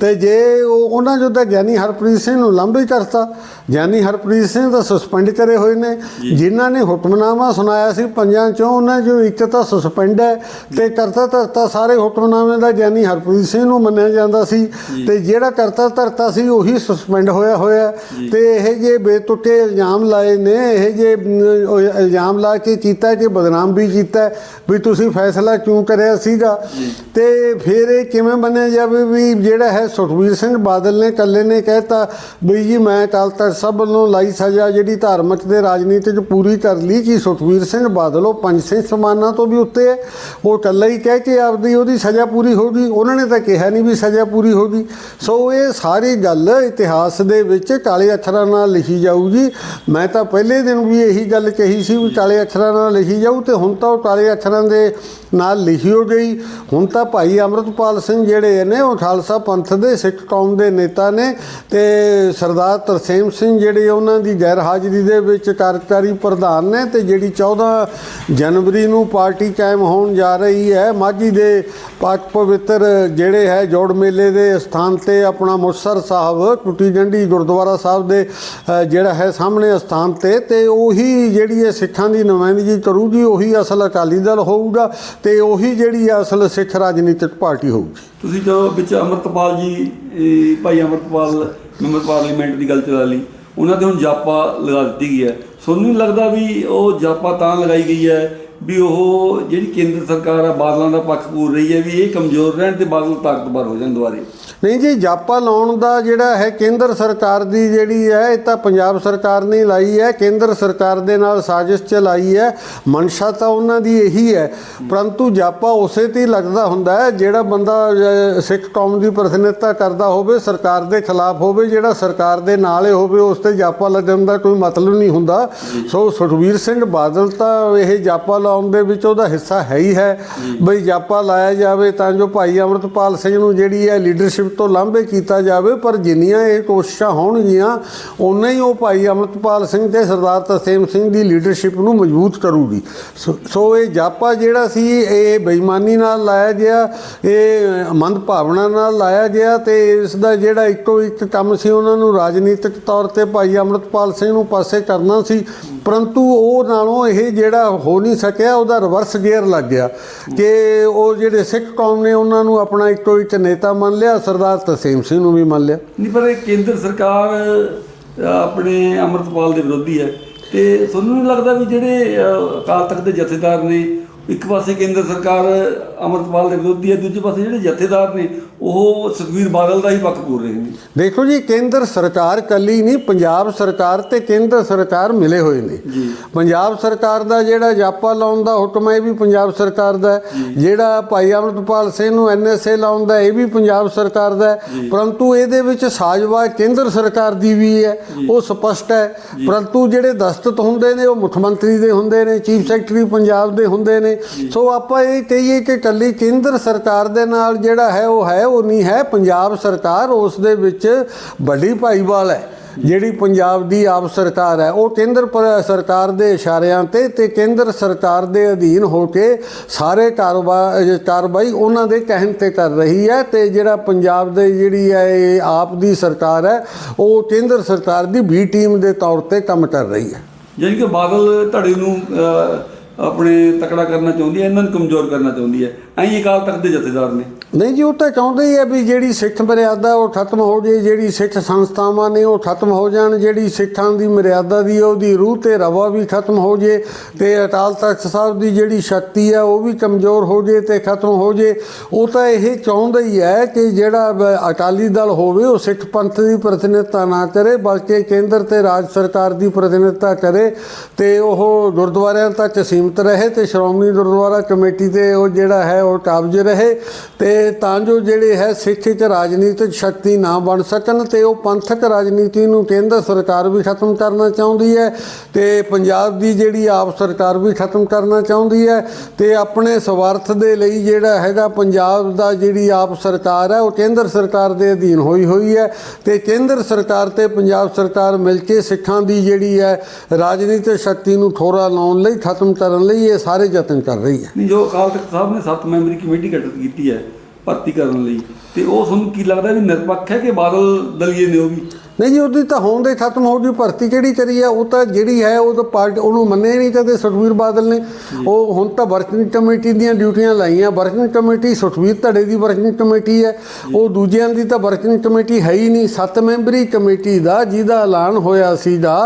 ਤੇ ਜੇ ਉਹ ਉਹਨਾਂ ਜੋ ਤਾਂ ਗਿਆਨੀ ਹਰਪ੍ਰੀਤ ਸਿੰਘ ਨੂੰ ਲੰਬੇ ਕਰਤਾ ਗਿਆਨੀ ਹਰਪ੍ਰੀਤ ਸਿੰਘ ਤਾਂ ਸਸਪੈਂਡ ਕਰੇ ਹੋਏ ਨੇ। ਜਿਨ੍ਹਾਂ ਨੇ ਹੁਕਮਨਾਮਾ ਸੁਣਾਇਆ ਸੀ ਪੰਜਾਂ ਚੋਂ ਉਹਨਾਂ ਜੋ ਇੱਕ ਤਾਂ ਸਸਪੈਂਡ ਹੈ ਤੇ ਕਰਤਾ ਧਰਤਾ ਸਾਰੇ ਹੁਕਮਨਾਮੇ ਦਾ ਗਿਆਨੀ ਹਰਪ੍ਰੀਤ ਸਿੰਘ ਨੂੰ ਮੰਨਿਆ ਜਾਂਦਾ ਸੀ। ਤੇ ਜਿਹੜਾ ਕਰਤਾ ਧਰਤਾ ਸੀ ਉਹੀ ਸਸਪੈਂਡ ਹੋਇਆ ਹੋਇਆ। ਤੇ ਇਹ ਜੇ ਬੇਤੁਕੇ ਇਲਜ਼ਾਮ ਲਾਏ ਨੇ ਇਹ ਜੇ ਇਲਜ਼ਾਮ ਲਾ ਕੇ ਕੀਤਾ ਕਿ ਬਦਨਾਮ ਵੀ ਕੀਤਾ ਵੀ ਤੁਸੀਂ ਫੈਸਲਾ ਕਿਉਂ ਕਰਿਆ ਸੀਗਾ? ਤੇ ਫਿਰ ਇਹ ਕਿਵੇਂ ਮੰਨਿਆ ਜਾਵੇ ਵੀ ਜਿਹੜਾ ਹੈ ਸੁਖਬੀਰ ਸਿੰਘ ਬਾਦਲ ਨੇ ਇਕੱਲੇ ਨੇ ਕਹਿਤਾ ਵੀ ਜੀ ਮੈਂ ਕੱਲ ਤੱਕ ਸਭ ਵੱਲੋਂ ਲਾਈ ਸਜ਼ਾ ਜਿਹੜੀ ਧਾਰਮਿਕ ਤੇ ਰਾਜਨੀਤਿਕ ਪੂਰੀ ਕਰ ਲਈ ਕਿ ਸੁਖਬੀਰ ਸਿੰਘ ਬਾਦਲ, ਉਹ ਪੰਜ ਸਿੰਘ ਸਮਾਨਾਂ ਤੋਂ ਵੀ ਉੱਤੇ ਹੈ। ਉਹ ਇਕੱਲਾ ਹੀ ਕਹਿ ਕੇ ਆਪਦੀ ਉਹਦੀ ਸਜ਼ਾ ਪੂਰੀ ਹੋ ਗਈ। ਉਹਨਾਂ ਨੇ ਤਾਂ ਕਿਹਾ ਨਹੀਂ ਵੀ ਸਜ਼ਾ ਪੂਰੀ ਹੋ ਗਈ। ਸੋ ਇਹ ਸਾਰੀ ਗੱਲ ਇਤਿਹਾਸ ਦੇ ਵਿੱਚ ਕਾਲੇ ਅੱਖਰਾਂ ਨਾਲ ਲਿਖੀ ਜਾਊਗੀ। ਮੈਂ ਤਾਂ ਪਹਿਲੇ ਦਿਨ ਵੀ ਇਹੀ ਗੱਲ ਕਹੀ ਸੀ ਵੀ ਕਾਲੇ ਅੱਖਰਾਂ ਨਾਲ ਲਿਖੀ ਜਾਊ ਤੇ ਹੁਣ ਤਾਂ ਉਹ ਕਾਲੇ ਅੱਖਰਾਂ ਦੇ ਨਾਲ ਲਿਖੀ ਹੋ ਗਈ। ਹੁਣ ਤਾਂ ਭਾਈ ਅਮਰਤਪਾਲ ਸਿੰਘ ਜਿਹੜੇ ਨੇ, ਉਹ ਖਾਲਸਾ ਪੰਥ ਦੇ ਸਿੱਖ ਕੌਮ ਦੇ ਨੇਤਾ ਨੇ ਤੇ ਸਰਦਾਰ ਤਰਸੇਮ ਸਿੰਘ ਜਿਹੜੇ ਉਹਨਾਂ ਦੀ ਗੈਰ ਹਾਜ਼ਰੀ ਦੇ ਵਿੱਚ ਕਾਰਜਕਾਰੀ ਪ੍ਰਧਾਨ ਨੇ ਤੇ ਜਿਹੜੀ 14 ਜਨਵਰੀ ਨੂੰ ਪਾਰਟੀ ਕਾਇਮ ਹੋਣ ਜਾ ਰਹੀ ਹੈ, ਮਾਝੀ ਦੇ ਪਾਕ ਪਵਿੱਤਰ ਜਿਹੜੇ ਹੈ ਜੋੜ ਮੇਲੇ ਦੇ ਸਥਾਨ ਤੇ ਆਪਣਾ ਮੁਸਰ ਸਾਹਿਬ, ਟੁੱਟੀ ਡੰਡੀ ਗੁਰਦੁਆਰਾ ਸਾਹਿਬ ਦੇ ਜਿਹੜਾ ਹੈ ਸਾਹਮਣੇ ਸਥਾਨ ਤੇ ਤੇ ਉਹੀ ਜਿਹੜੀ ਹੈ ਸਿੱਖਾਂ ਦੀ ਨੁਮਾਇੰਦਗੀ ਕਰੂਗੀ, ਉਹੀ ਅਸਲ ਅਕਾਲੀ ਦਲ ਹੋਊਗਾ ਤੇ ਉਹੀ ਜਿਹੜੀ ਹੈ ਅਸਲ ਸਿੱਖ ਰਾਜਨੀਤਿਕ ਪਾਰਟੀ ਹੋਊਗੀ। ਤੁਸੀਂ ਜਦੋਂ ਵਿੱਚ ਅਮਰਤਪਾਲ ਜੀ ਭਾਈ ਅਮਰਤਪਾਲ ਮੈਂਬਰ ਪਾਰਲੀਮੈਂਟ ਦੀ ਗੱਲ ਚਲਾ ਲਈ, ਉਹਨਾਂ ਤੇ ਹੁਣ ਜਾਪਾ ਲਗਾ ਦਿੱਤੀ ਗਈ ਹੈ। ਤੁਹਾਨੂੰ ਲੱਗਦਾ ਵੀ ਉਹ ਜਾਪਾ ਤਾਂ ਲਗਾਈ ਗਈ ਹੈ ਵੀ ਉਹ ਜਿਹੜੀ ਕੇਂਦਰ ਸਰਕਾਰ ਆ, ਬਾਦਲਾਂ ਦਾ ਪੱਖ ਪੂਰ ਰਹੀ ਹੈ ਵੀ ਇਹ ਕਮਜ਼ੋਰ ਰਹਿਣ ਤੇ ਬਾਦਲ ਤਾਕਤਵਰ ਹੋ ਜਾਣ ਦੁਬਾਰੇ। ਨਹੀਂ ਜੀ, ਜਾਪਾ ਲਾਉਣ ਦਾ ਜਿਹੜਾ ਹੈ ਕੇਂਦਰ ਸਰਕਾਰ ਦੀ ਜਿਹੜੀ ਹੈ, ਇਹ ਤਾਂ ਪੰਜਾਬ ਸਰਕਾਰ ਨੇ ਲਾਈ ਹੈ, ਕੇਂਦਰ ਸਰਕਾਰ ਦੇ ਨਾਲ ਸਾਜ਼ਿਸ਼ ਚਲਾਈ ਹੈ, ਮਨਸ਼ਾ ਤਾਂ ਉਹਨਾਂ ਦੀ ਇਹੀ ਹੈ। ਪਰੰਤੂ ਜਾਪਾ ਉਸੇ ਤੇ ਹੀ ਲੱਗਦਾ ਹੁੰਦਾ ਹੈ, ਜਿਹੜਾ ਬੰਦਾ ਸਿੱਖ ਕੌਮ ਦੀ ਪ੍ਰਤੀਨਿਧਤਾ ਕਰਦਾ ਹੋਵੇ, ਸਰਕਾਰ ਦੇ ਖਿਲਾਫ ਹੋਵੇ, ਜਿਹੜਾ ਸਰਕਾਰ ਦੇ ਨਾਲ ਹੋਵੇ, ਉਸ ਤੇ ਜਾਪਾ ਲੱਗਣ ਦਾ ਕੋਈ ਮਤਲਬ ਨਹੀਂ ਹੁੰਦਾ। ਸੋ ਸੁਖਵੀਰ ਸਿੰਘ ਬਾਦਲ ਤਾਂ ਇਹ ਜਾਪਾ ਲਾਉਣ ਦੇ ਵਿੱਚ ਉਹਦਾ ਹਿੱਸਾ ਹੈ ਹੀ ਹੈ। ਬਈ ਜਾਪਾ ਲਾਇਆ ਜਾਵੇ ਤਾਂ ਜੋ ਭਾਈ ਅਮਰਤਪਾਲ ਸਿੰਘ ਨੂੰ ਜਿਹੜੀ ਹੈ ਲੀਡਰਸ਼ਿਪ ਤੋਂ ਲਾਂਭੇ ਕੀਤਾ ਜਾਵੇ, ਪਰ ਜਿੰਨੀਆਂ ਇਹ ਕੋਸ਼ਿਸ਼ਾਂ ਹੋਣਗੀਆਂ ਉਨਾ ਹੀ ਉਹ ਭਾਈ ਅਮਰਤਪਾਲ ਸਿੰਘ ਤੇ ਸਰਦਾਰ ਤਰਸੇਮ ਸਿੰਘ ਦੀ ਲੀਡਰਸ਼ਿਪ ਨੂੰ ਮਜ਼ਬੂਤ ਕਰੂਗੀ। ਸੋ- ਸੋ ਇਹ ਜਾਪਾ ਜਿਹੜਾ ਸੀ, ਇਹ ਬੇਈਮਾਨੀ ਨਾਲ ਲਾਇਆ ਗਿਆ, ਇਹ ਮੰਦ ਭਾਵਨਾ ਨਾਲ ਲਾਇਆ ਗਿਆ ਤੇ ਇਸ ਦਾ ਜਿਹੜਾ ਇੱਕੋ ਇੱਕ ਕੰਮ ਸੀ, ਉਹਨਾਂ ਨੂੰ ਰਾਜਨੀਤਿਕ ਤੌਰ ਤੇ ਭਾਈ ਅਮਰਤਪਾਲ ਸਿੰਘ ਨੂੰ ਪਾਸੇ ਕਰਨਾ ਸੀ, ਪਰੰਤੂ ਉਹ ਨਾਲੋਂ ਇਹ ਜਿਹੜਾ ਹੋ ਨਹੀਂ ਸਕਿਆ, ਉਹਦਾ ਰਿਵਰਸ ਗੇਅਰ ਲੱਗ ਗਿਆ ਕਿ ਉਹ ਜਿਹੜੇ ਸਿੱਖ ਕੌਮ ਨੇ, ਉਹਨਾਂ ਨੂੰ ਆਪਣਾ ਇੱਕੋ ਇੱਕ ਨੇਤਾ ਮੰਨ ਲਿਆ, ਸਰਦਾਰ ਤਸੀਮ ਸਿੰਘ ਨੂੰ ਵੀ ਮੰਨ ਲਿਆ। ਨਹੀਂ, ਪਰ ਇਹ ਕੇਂਦਰ ਸਰਕਾਰ ਆਪਣੇ ਅਮਰਤਪਾਲ ਦੇ ਵਿਰੋਧੀ ਹੈ। ਤੇ ਤੁਹਾਨੂੰ ਨਹੀਂ ਲੱਗਦਾ ਵੀ ਜਿਹੜੇ ਅਕਾਲ ਤਖਤ ਦੇ ਜਥੇਦਾਰ ਨੇ ਇੱਕ ਪਾਸੇ ਕੇਂਦਰ ਸਰਕਾਰ ਅਮਰਤਪਾਲ ਦੇ ਵਿਰੋਧੀ ਹੈ ਦੂਜੇ ਪਾਸੇ ਜਿਹੜੇ ਜਥੇਦਾਰ ਨੇ ਉਹ ਸੁਖਵੀਰ ਬਾਦਲ ਦਾ ਹੀ ਪੱਖ ਪੂਰ ਰਹੇ ਨੇ। ਦੇਖੋ ਜੀ ਕੇਂਦਰ ਸਰਕਾਰ ਕੱਲੀ ਨਹੀਂ ਪੰਜਾਬ ਸਰਕਾਰ ਤੇ ਕੇਂਦਰ ਸਰਕਾਰ ਮਿਲੇ ਹੋਏ ਨੇ। ਪੰਜਾਬ ਸਰਕਾਰ ਦਾ ਜਿਹੜਾ ਜਾਪਾ ਲਾਉਣ ਦਾ ਹੁਕਮ ਹੈ ਇਹ ਵੀ ਪੰਜਾਬ ਸਰਕਾਰ ਦਾ ਜਿਹੜਾ ਭਾਈ ਅਮਰਤਪਾਲ ਸਿੰਘ ਨੂੰ ਐਨਐਸਏ ਲਾਉਣ ਦਾ ਇਹ ਵੀ ਪੰਜਾਬ ਸਰਕਾਰ ਦਾ ਪਰੰਤੂ ਇਹਦੇ ਵਿੱਚ ਸਾਜ਼ਵਾ ਕੇਂਦਰ ਸਰਕਾਰ ਦੀ ਵੀ ਹੈ ਉਹ ਸਪਸ਼ਟ ਹੈ। ਪਰੰਤੂ ਜਿਹੜੇ ਦਸਤਖਤ ਹੁੰਦੇ ਨੇ ਉਹ ਮੁੱਖ ਮੰਤਰੀ ਦੇ ਹੁੰਦੇ ਨੇ ਚੀਫ ਸੈਕਟਰੀ ਪੰਜਾਬ ਦੇ ਹੁੰਦੇ ਨੇ। ਸੋ ਆਪਾਂ ਇਹ ਕਹੀਏ ਕਿ ਕੱਲੀ ਕੇਂਦਰ ਸਰਕਾਰ ਦੇ ਨਾਲ ਜਿਹੜਾ ਹੈ ਉਹ ਹੈ, ਉਹ ਨਹੀਂ ਹੈ। ਪੰਜਾਬ ਸਰਕਾਰ ਉਸ ਦੇ ਵਿੱਚ ਵੱਡੀ ਭਾਈਵਾਲ ਹੈ, ਜਿਹੜੀ ਪੰਜਾਬ ਦੀ ਆਪ ਸਰਕਾਰ ਹੈ। ਉਹ ਕੇਂਦਰ ਸਰਕਾਰ ਦੇ ਇਸ਼ਾਰਿਆਂ ਤੇ ਤੇ ਕੇਂਦਰ ਸਰਕਾਰ ਦੇ ਅਧੀਨ ਹੋ ਕੇ ਸਾਰੇ ਕਾਰੋਬਾਰ ਕਾਰਵਾਈ ਉਹਨਾਂ ਦੇ ਕਹਿਣ ਤੇ ਕਰ ਰਹੀ ਹੈ ਤੇ ਜਿਹੜਾ ਪੰਜਾਬ ਦੇ ਜਿਹੜੀ ਹੈ, ਇਹ ਆਪ ਦੀ ਸਰਕਾਰ ਹੈ, ਉਹ ਕੇਂਦਰ ਸਰਕਾਰ ਦੀ ਬੀ ਟੀਮ ਦੇ ਤੌਰ ਤੇ ਕੰਮ ਕਰ ਰਹੀ ਹੈ। ਜਿਹੜੀ ਕਿ ਬਾਦਲ ਧੜੇ ਨੂੰ ਆਪਣੇ ਤਕੜਾ ਕਰਨਾ ਚਾਹੁੰਦੀ ਹੈ, ਇਹਨਾਂ ਨੂੰ ਕਮਜ਼ੋਰ ਕਰਨਾ ਚਾਹੁੰਦੀ ਹੈ। ਐਂ ਅਕਾਲ ਤਖਤ ਦੇ ਜਥੇਦਾਰ ਨੇ। ਨਹੀਂ ਜੀ, ਉਹ ਤਾਂ ਚਾਹੁੰਦੇ ਹੀ ਆ ਵੀ ਜਿਹੜੀ ਸਿੱਖ ਮਰਿਆਦਾ ਉਹ ਖਤਮ ਹੋ ਜੇ, ਜਿਹੜੀ ਸਿੱਖ ਸੰਸਥਾਵਾਂ ਨੇ ਉਹ ਖਤਮ ਹੋ ਜਾਣ, ਜਿਹੜੀ ਸਿੱਖਾਂ ਦੀ ਮਰਿਆਦਾ ਦੀ ਉਹਦੀ ਰੂਹ ਤੇ ਰਵਾ ਵੀ ਖਤਮ ਹੋ ਜੇ ਤੇ ਅਕਾਲ ਤਖਤ ਸਾਹਿਬ ਦੀ ਜਿਹੜੀ ਸ਼ਕਤੀ ਆ ਉਹ ਵੀ ਕਮਜ਼ੋਰ ਹੋ ਜੇ ਤੇ ਖਤਮ ਹੋ ਜੇ। ਉਹ ਤਾਂ ਇਹ ਚਾਹੁੰਦਾ ਹੀ ਹੈ ਕਿ ਜਿਹੜਾ ਅਕਾਲੀ ਦਲ ਹੋਵੇ, ਉਹ ਸਿੱਖ ਪੰਥ ਦੀ ਪ੍ਰਤੀਨਿਧਤਾ ਨਾ ਕਰੇ, ਬਲਕਿ ਕੇਂਦਰ ਤੇ ਰਾਜ ਸਰਕਾਰ ਦੀ ਪ੍ਰਤੀਨਿਧਤਾ ਕਰੇ ਤੇ ਉਹ ਗੁਰਦੁਆਰਿਆਂ ਤੱਕ ਸੀਮਿਤ ਰਹੇ ਤੇ ਸ਼੍ਰੋਮਣੀ ਗੁਰਦੁਆਰਾ ਕਮੇਟੀ ਤੇ ਉਹ ਜਿਹੜਾ ਹੈ ਉਹ ਕਾਬਜ ਰਹੇ ਤੇ ਤਾਂ ਜੋ ਜਿਹੜੇ ਹੈ ਸਿੱਖ 'ਚ ਰਾਜਨੀਤਿਕ ਸ਼ਕਤੀ ਨਾ ਬਣ ਸਕਣ ਤੇ ਉਹ ਪੰਥਕ ਰਾਜਨੀਤੀ ਨੂੰ ਕੇਂਦਰ ਸਰਕਾਰ ਵੀ ਖਤਮ ਕਰਨਾ ਚਾਹੁੰਦੀ ਹੈ ਤੇ ਪੰਜਾਬ ਦੀ ਜਿਹੜੀ ਆਪ ਸਰਕਾਰ ਵੀ ਖਤਮ ਕਰਨਾ ਚਾਹੁੰਦੀ ਹੈ ਤੇ ਆਪਣੇ ਸਵਾਰਥ ਦੇ ਲਈ ਜਿਹੜਾ ਹੈਗਾ ਪੰਜਾਬ ਦਾ ਜਿਹੜੀ ਆਪ ਸਰਕਾਰ ਹੈ, ਉਹ ਕੇਂਦਰ ਸਰਕਾਰ ਦੇ ਅਧੀਨ ਹੋਈ ਹੋਈ ਹੈ ਤੇ ਕੇਂਦਰ ਸਰਕਾਰ ਤੇ ਪੰਜਾਬ ਸਰਕਾਰ ਮਿਲ ਕੇ ਸਿੱਖਾਂ ਦੀ ਜਿਹੜੀ ਹੈ ਰਾਜਨੀਤਿਕ ਸ਼ਕਤੀ ਨੂੰ ਠੋਰਾ ਲਾਉਣ ਲਈ, ਖਤਮ ਕਰਨ ਲਈ ਇਹ ਸਾਰੇ ਯਤਨ ਕਰ ਰਹੀ ਹੈ। ਜੋ ਅਕਾਲ ਤਖਤ ਸਾਹਿਬ ਨੇ ਸੱਤ ਮੈਂਬਰੀ ਕਮੇਟੀ ਗਠਿਤ ਕੀਤੀ ਹੈ ਭਰਤੀ ਕਰਨ ਲਈ। ਤੇ ਉਹ ਤੁਹਾਨੂੰ ਕੀ ਲੱਗਦਾ ਵੀ ਨਿਰਪੱਖ ਹੈ ਕਿ ਬਾਦਲ ਦਲੀਏ ਨੇ ਉਹ ਵੀ? ਨਹੀਂ ਜੀ ਉਹਦੀ ਤਾਂ ਹੋਣ ਦੇ ਖਤਮ ਹੋ ਗਈ ਭਰਤੀ ਕਿਹੜੀ ਕਰੀ ਆ? ਉਹ ਤਾਂ ਜਿਹੜੀ ਹੈ ਉਹ ਤਾਂ ਪਾਰਟੀ ਉਹਨੂੰ ਮੰਨੇ ਨਹੀਂ ਕਦੇ ਸੁਖਬੀਰ ਬਾਦਲ ਨੇ। ਉਹ ਹੁਣ ਤਾਂ ਵਰਕਿੰਗ ਕਮੇਟੀ ਦੀਆਂ ਡਿਊਟੀਆਂ ਲਾਈਆਂ। ਵਰਕਿੰਗ ਕਮੇਟੀ ਸੁਖਬੀਰ ਧੜੇ ਦੀ ਵਰਕਿੰਗ ਕਮੇਟੀ ਹੈ। ਉਹ ਦੂਜਿਆਂ ਦੀ ਤਾਂ ਵਰਕਿੰਗ ਕਮੇਟੀ ਹੈ ਹੀ ਨਹੀਂ। ਸੱਤ ਮੈਂਬਰੀ ਕਮੇਟੀ ਦਾ ਜਿਹਦਾ ਐਲਾਨ ਹੋਇਆ ਸੀਗਾ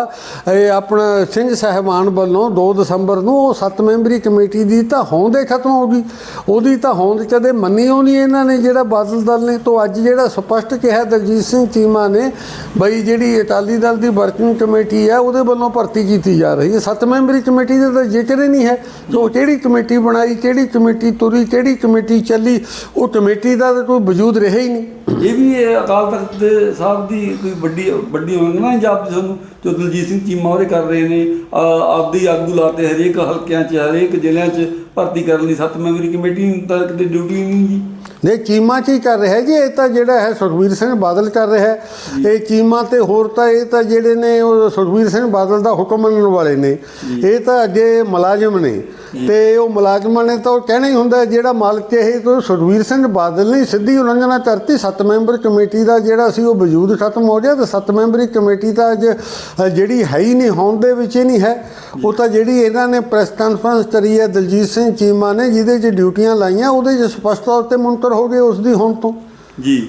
ਇਹ ਆਪਣਾ ਸਿੰਘ ਸਾਹਿਬਾਨ ਵੱਲੋਂ 2 ਦਸੰਬਰ ਨੂੰ ਉਹ ਸੱਤ ਮੈਂਬਰੀ ਕਮੇਟੀ ਦੀ ਤਾਂ ਹੋਂਦ ਹੀ ਖਤਮ ਹੋ ਗਈ। ਉਹਦੀ ਤਾਂ ਹੋਂਦ ਕਦੇ ਮੰਨੀ ਨਹੀਂ ਇਹਨਾਂ ਨੇ ਜਿਹੜਾ ਬਾਦਲ ਦਲ ਨੇ। ਤੋਂ ਅੱਜ ਜਿਹੜਾ ਸਪਸ਼ਟ ਕਿਹਾ ਦਲਜੀਤ ਸਿੰਘ ਚੀਮਾ ਨੇ ਬਈ ਜਿਹੜੀ ਅਕਾਲੀ ਦਲ ਦੀ ਵਰਕਿੰਗ ਕਮੇਟੀ ਹੈ, ਉਹਦੇ ਵੱਲੋਂ ਭਰਤੀ ਕੀਤੀ ਜਾ ਰਹੀ ਹੈ। ਸੱਤ ਮੈਂਬਰੀ ਕਮੇਟੀ ਦਾ ਤਾਂ ਜ਼ਿਕਰ ਹੀ ਨਹੀਂ ਹੈ। ਸੋ ਕਿਹੜੀ ਕਮੇਟੀ ਬਣਾਈ, ਕਿਹੜੀ ਕਮੇਟੀ ਤੁਰੀ, ਕਿਹੜੀ ਕਮੇਟੀ ਚੱਲੀ, ਉਹ ਕਮੇਟੀ ਦਾ ਤਾਂ ਕੋਈ ਵਜੂਦ ਰਿਹਾ ਹੀ ਨਹੀਂ। ਇਹ ਵੀ ਅਕਾਲ ਤਖਤ ਦੇ ਸਾਹਿਬ ਦੀ ਕੋਈ ਵੱਡੀ ਵੱਡੀ ਹੋਣ ਨਾ ਜਾਪ ਸਾਨੂੰ ਜੋ ਦਲਜੀਤ ਸਿੰਘ ਚੀਮਾ ਉਹਦੇ ਕਰ ਰਹੇ ਨੇ ਆਪਦੀ ਆਗੂ ਲਾਤੇ ਹਰੇਕ ਹਲਕਿਆਂ 'ਚ ਹਰੇਕ ਜ਼ਿਲ੍ਹਿਆਂ 'ਚ ਭਰਤੀ ਕਰਨ ਲਈ ਸੱਤ ਮੈਂਬਰੀ ਕਮੇਟੀ ਤਾਂ ਕਿਤੇ ਡਿਊਟੀ ਨਹੀਂ ਜੀ। ਨੇ ਚੀਮਾ ਕੀ ਕਰ ਰਿਹਾ ਜੀ ਇਹ ਤਾਂ ਜਿਹੜਾ ਹੈ ਸੁਖਬੀਰ ਸਿੰਘ ਬਾਦਲ ਕਰ ਰਿਹਾ ਹੈ। ਇਹ ਚੀਮਾ ਤੇ ਹੋਰ ਤਾਂ ਇਹ ਤਾਂ ਜਿਹੜੇ ਨੇ ਉਹ ਸੁਖਬੀਰ ਸਿੰਘ ਬਾਦਲ ਦਾ ਹੁਕਮ ਮੰਨਣ ਵਾਲੇ ਨੇ। ਇਹ ਤਾਂ ਅੱਗੇ ਮੁਲਾਜ਼ਮ ਨੇ। ਤੇ ਉਹ ਮੁਲਾਜ਼ਮਾਂ ਨੇ ਤਾਂ ਉਹ ਕਹਿਣਾ ਹੀ ਹੁੰਦਾ ਜਿਹੜਾ ਮਾਲਕ ਇਹ ਤੋਂ ਸੁਖਬੀਰ ਸਿੰਘ ਬਾਦਲ ਨੇ ਸਿੱਧੀ ਉਲੰਘਣਾ ਕਰਤੀ ਸੱਤ ਮੈਂਬਰ ਕਮੇਟੀ ਦਾ ਜਿਹੜਾ ਸੀ ਉਹ ਵਜੂਦ ਖਤਮ ਹੋ ਗਿਆ ਤੇ ਸੱਤ ਮੈਂਬਰੀ ਕਮੇਟੀ ਤਾਂ ਅੱਜ ਜਿਹੜੀ ਹੈ ਹੀ ਨਹੀਂ ਹੋਣ ਦੇ ਵਿੱਚ ਹੀ ਨਹੀਂ ਹੈ। ਉਹ ਤਾਂ ਜਿਹੜੀ ਇਹਨਾਂ ਨੇ ਪ੍ਰੈਸ ਕਾਨਫਰੰਸ ਕਰੀ ਹੈ ਦਲਜੀਤ ਸਿੰਘ ਚੀਮਾ ਨੇ ਜਿਹਦੇ 'ਚ ਡਿਊਟੀਆਂ ਲਾਈਆਂ ਉਹਦੇ 'ਚ ਸਪਸ਼ਟ ਤੌਰ ਤੇ ਮੁਨਕਰ ਹੋ ਗਏ ਉਸ ਦੀ ਹੁਣ ਤੋਂ। ਜੀ।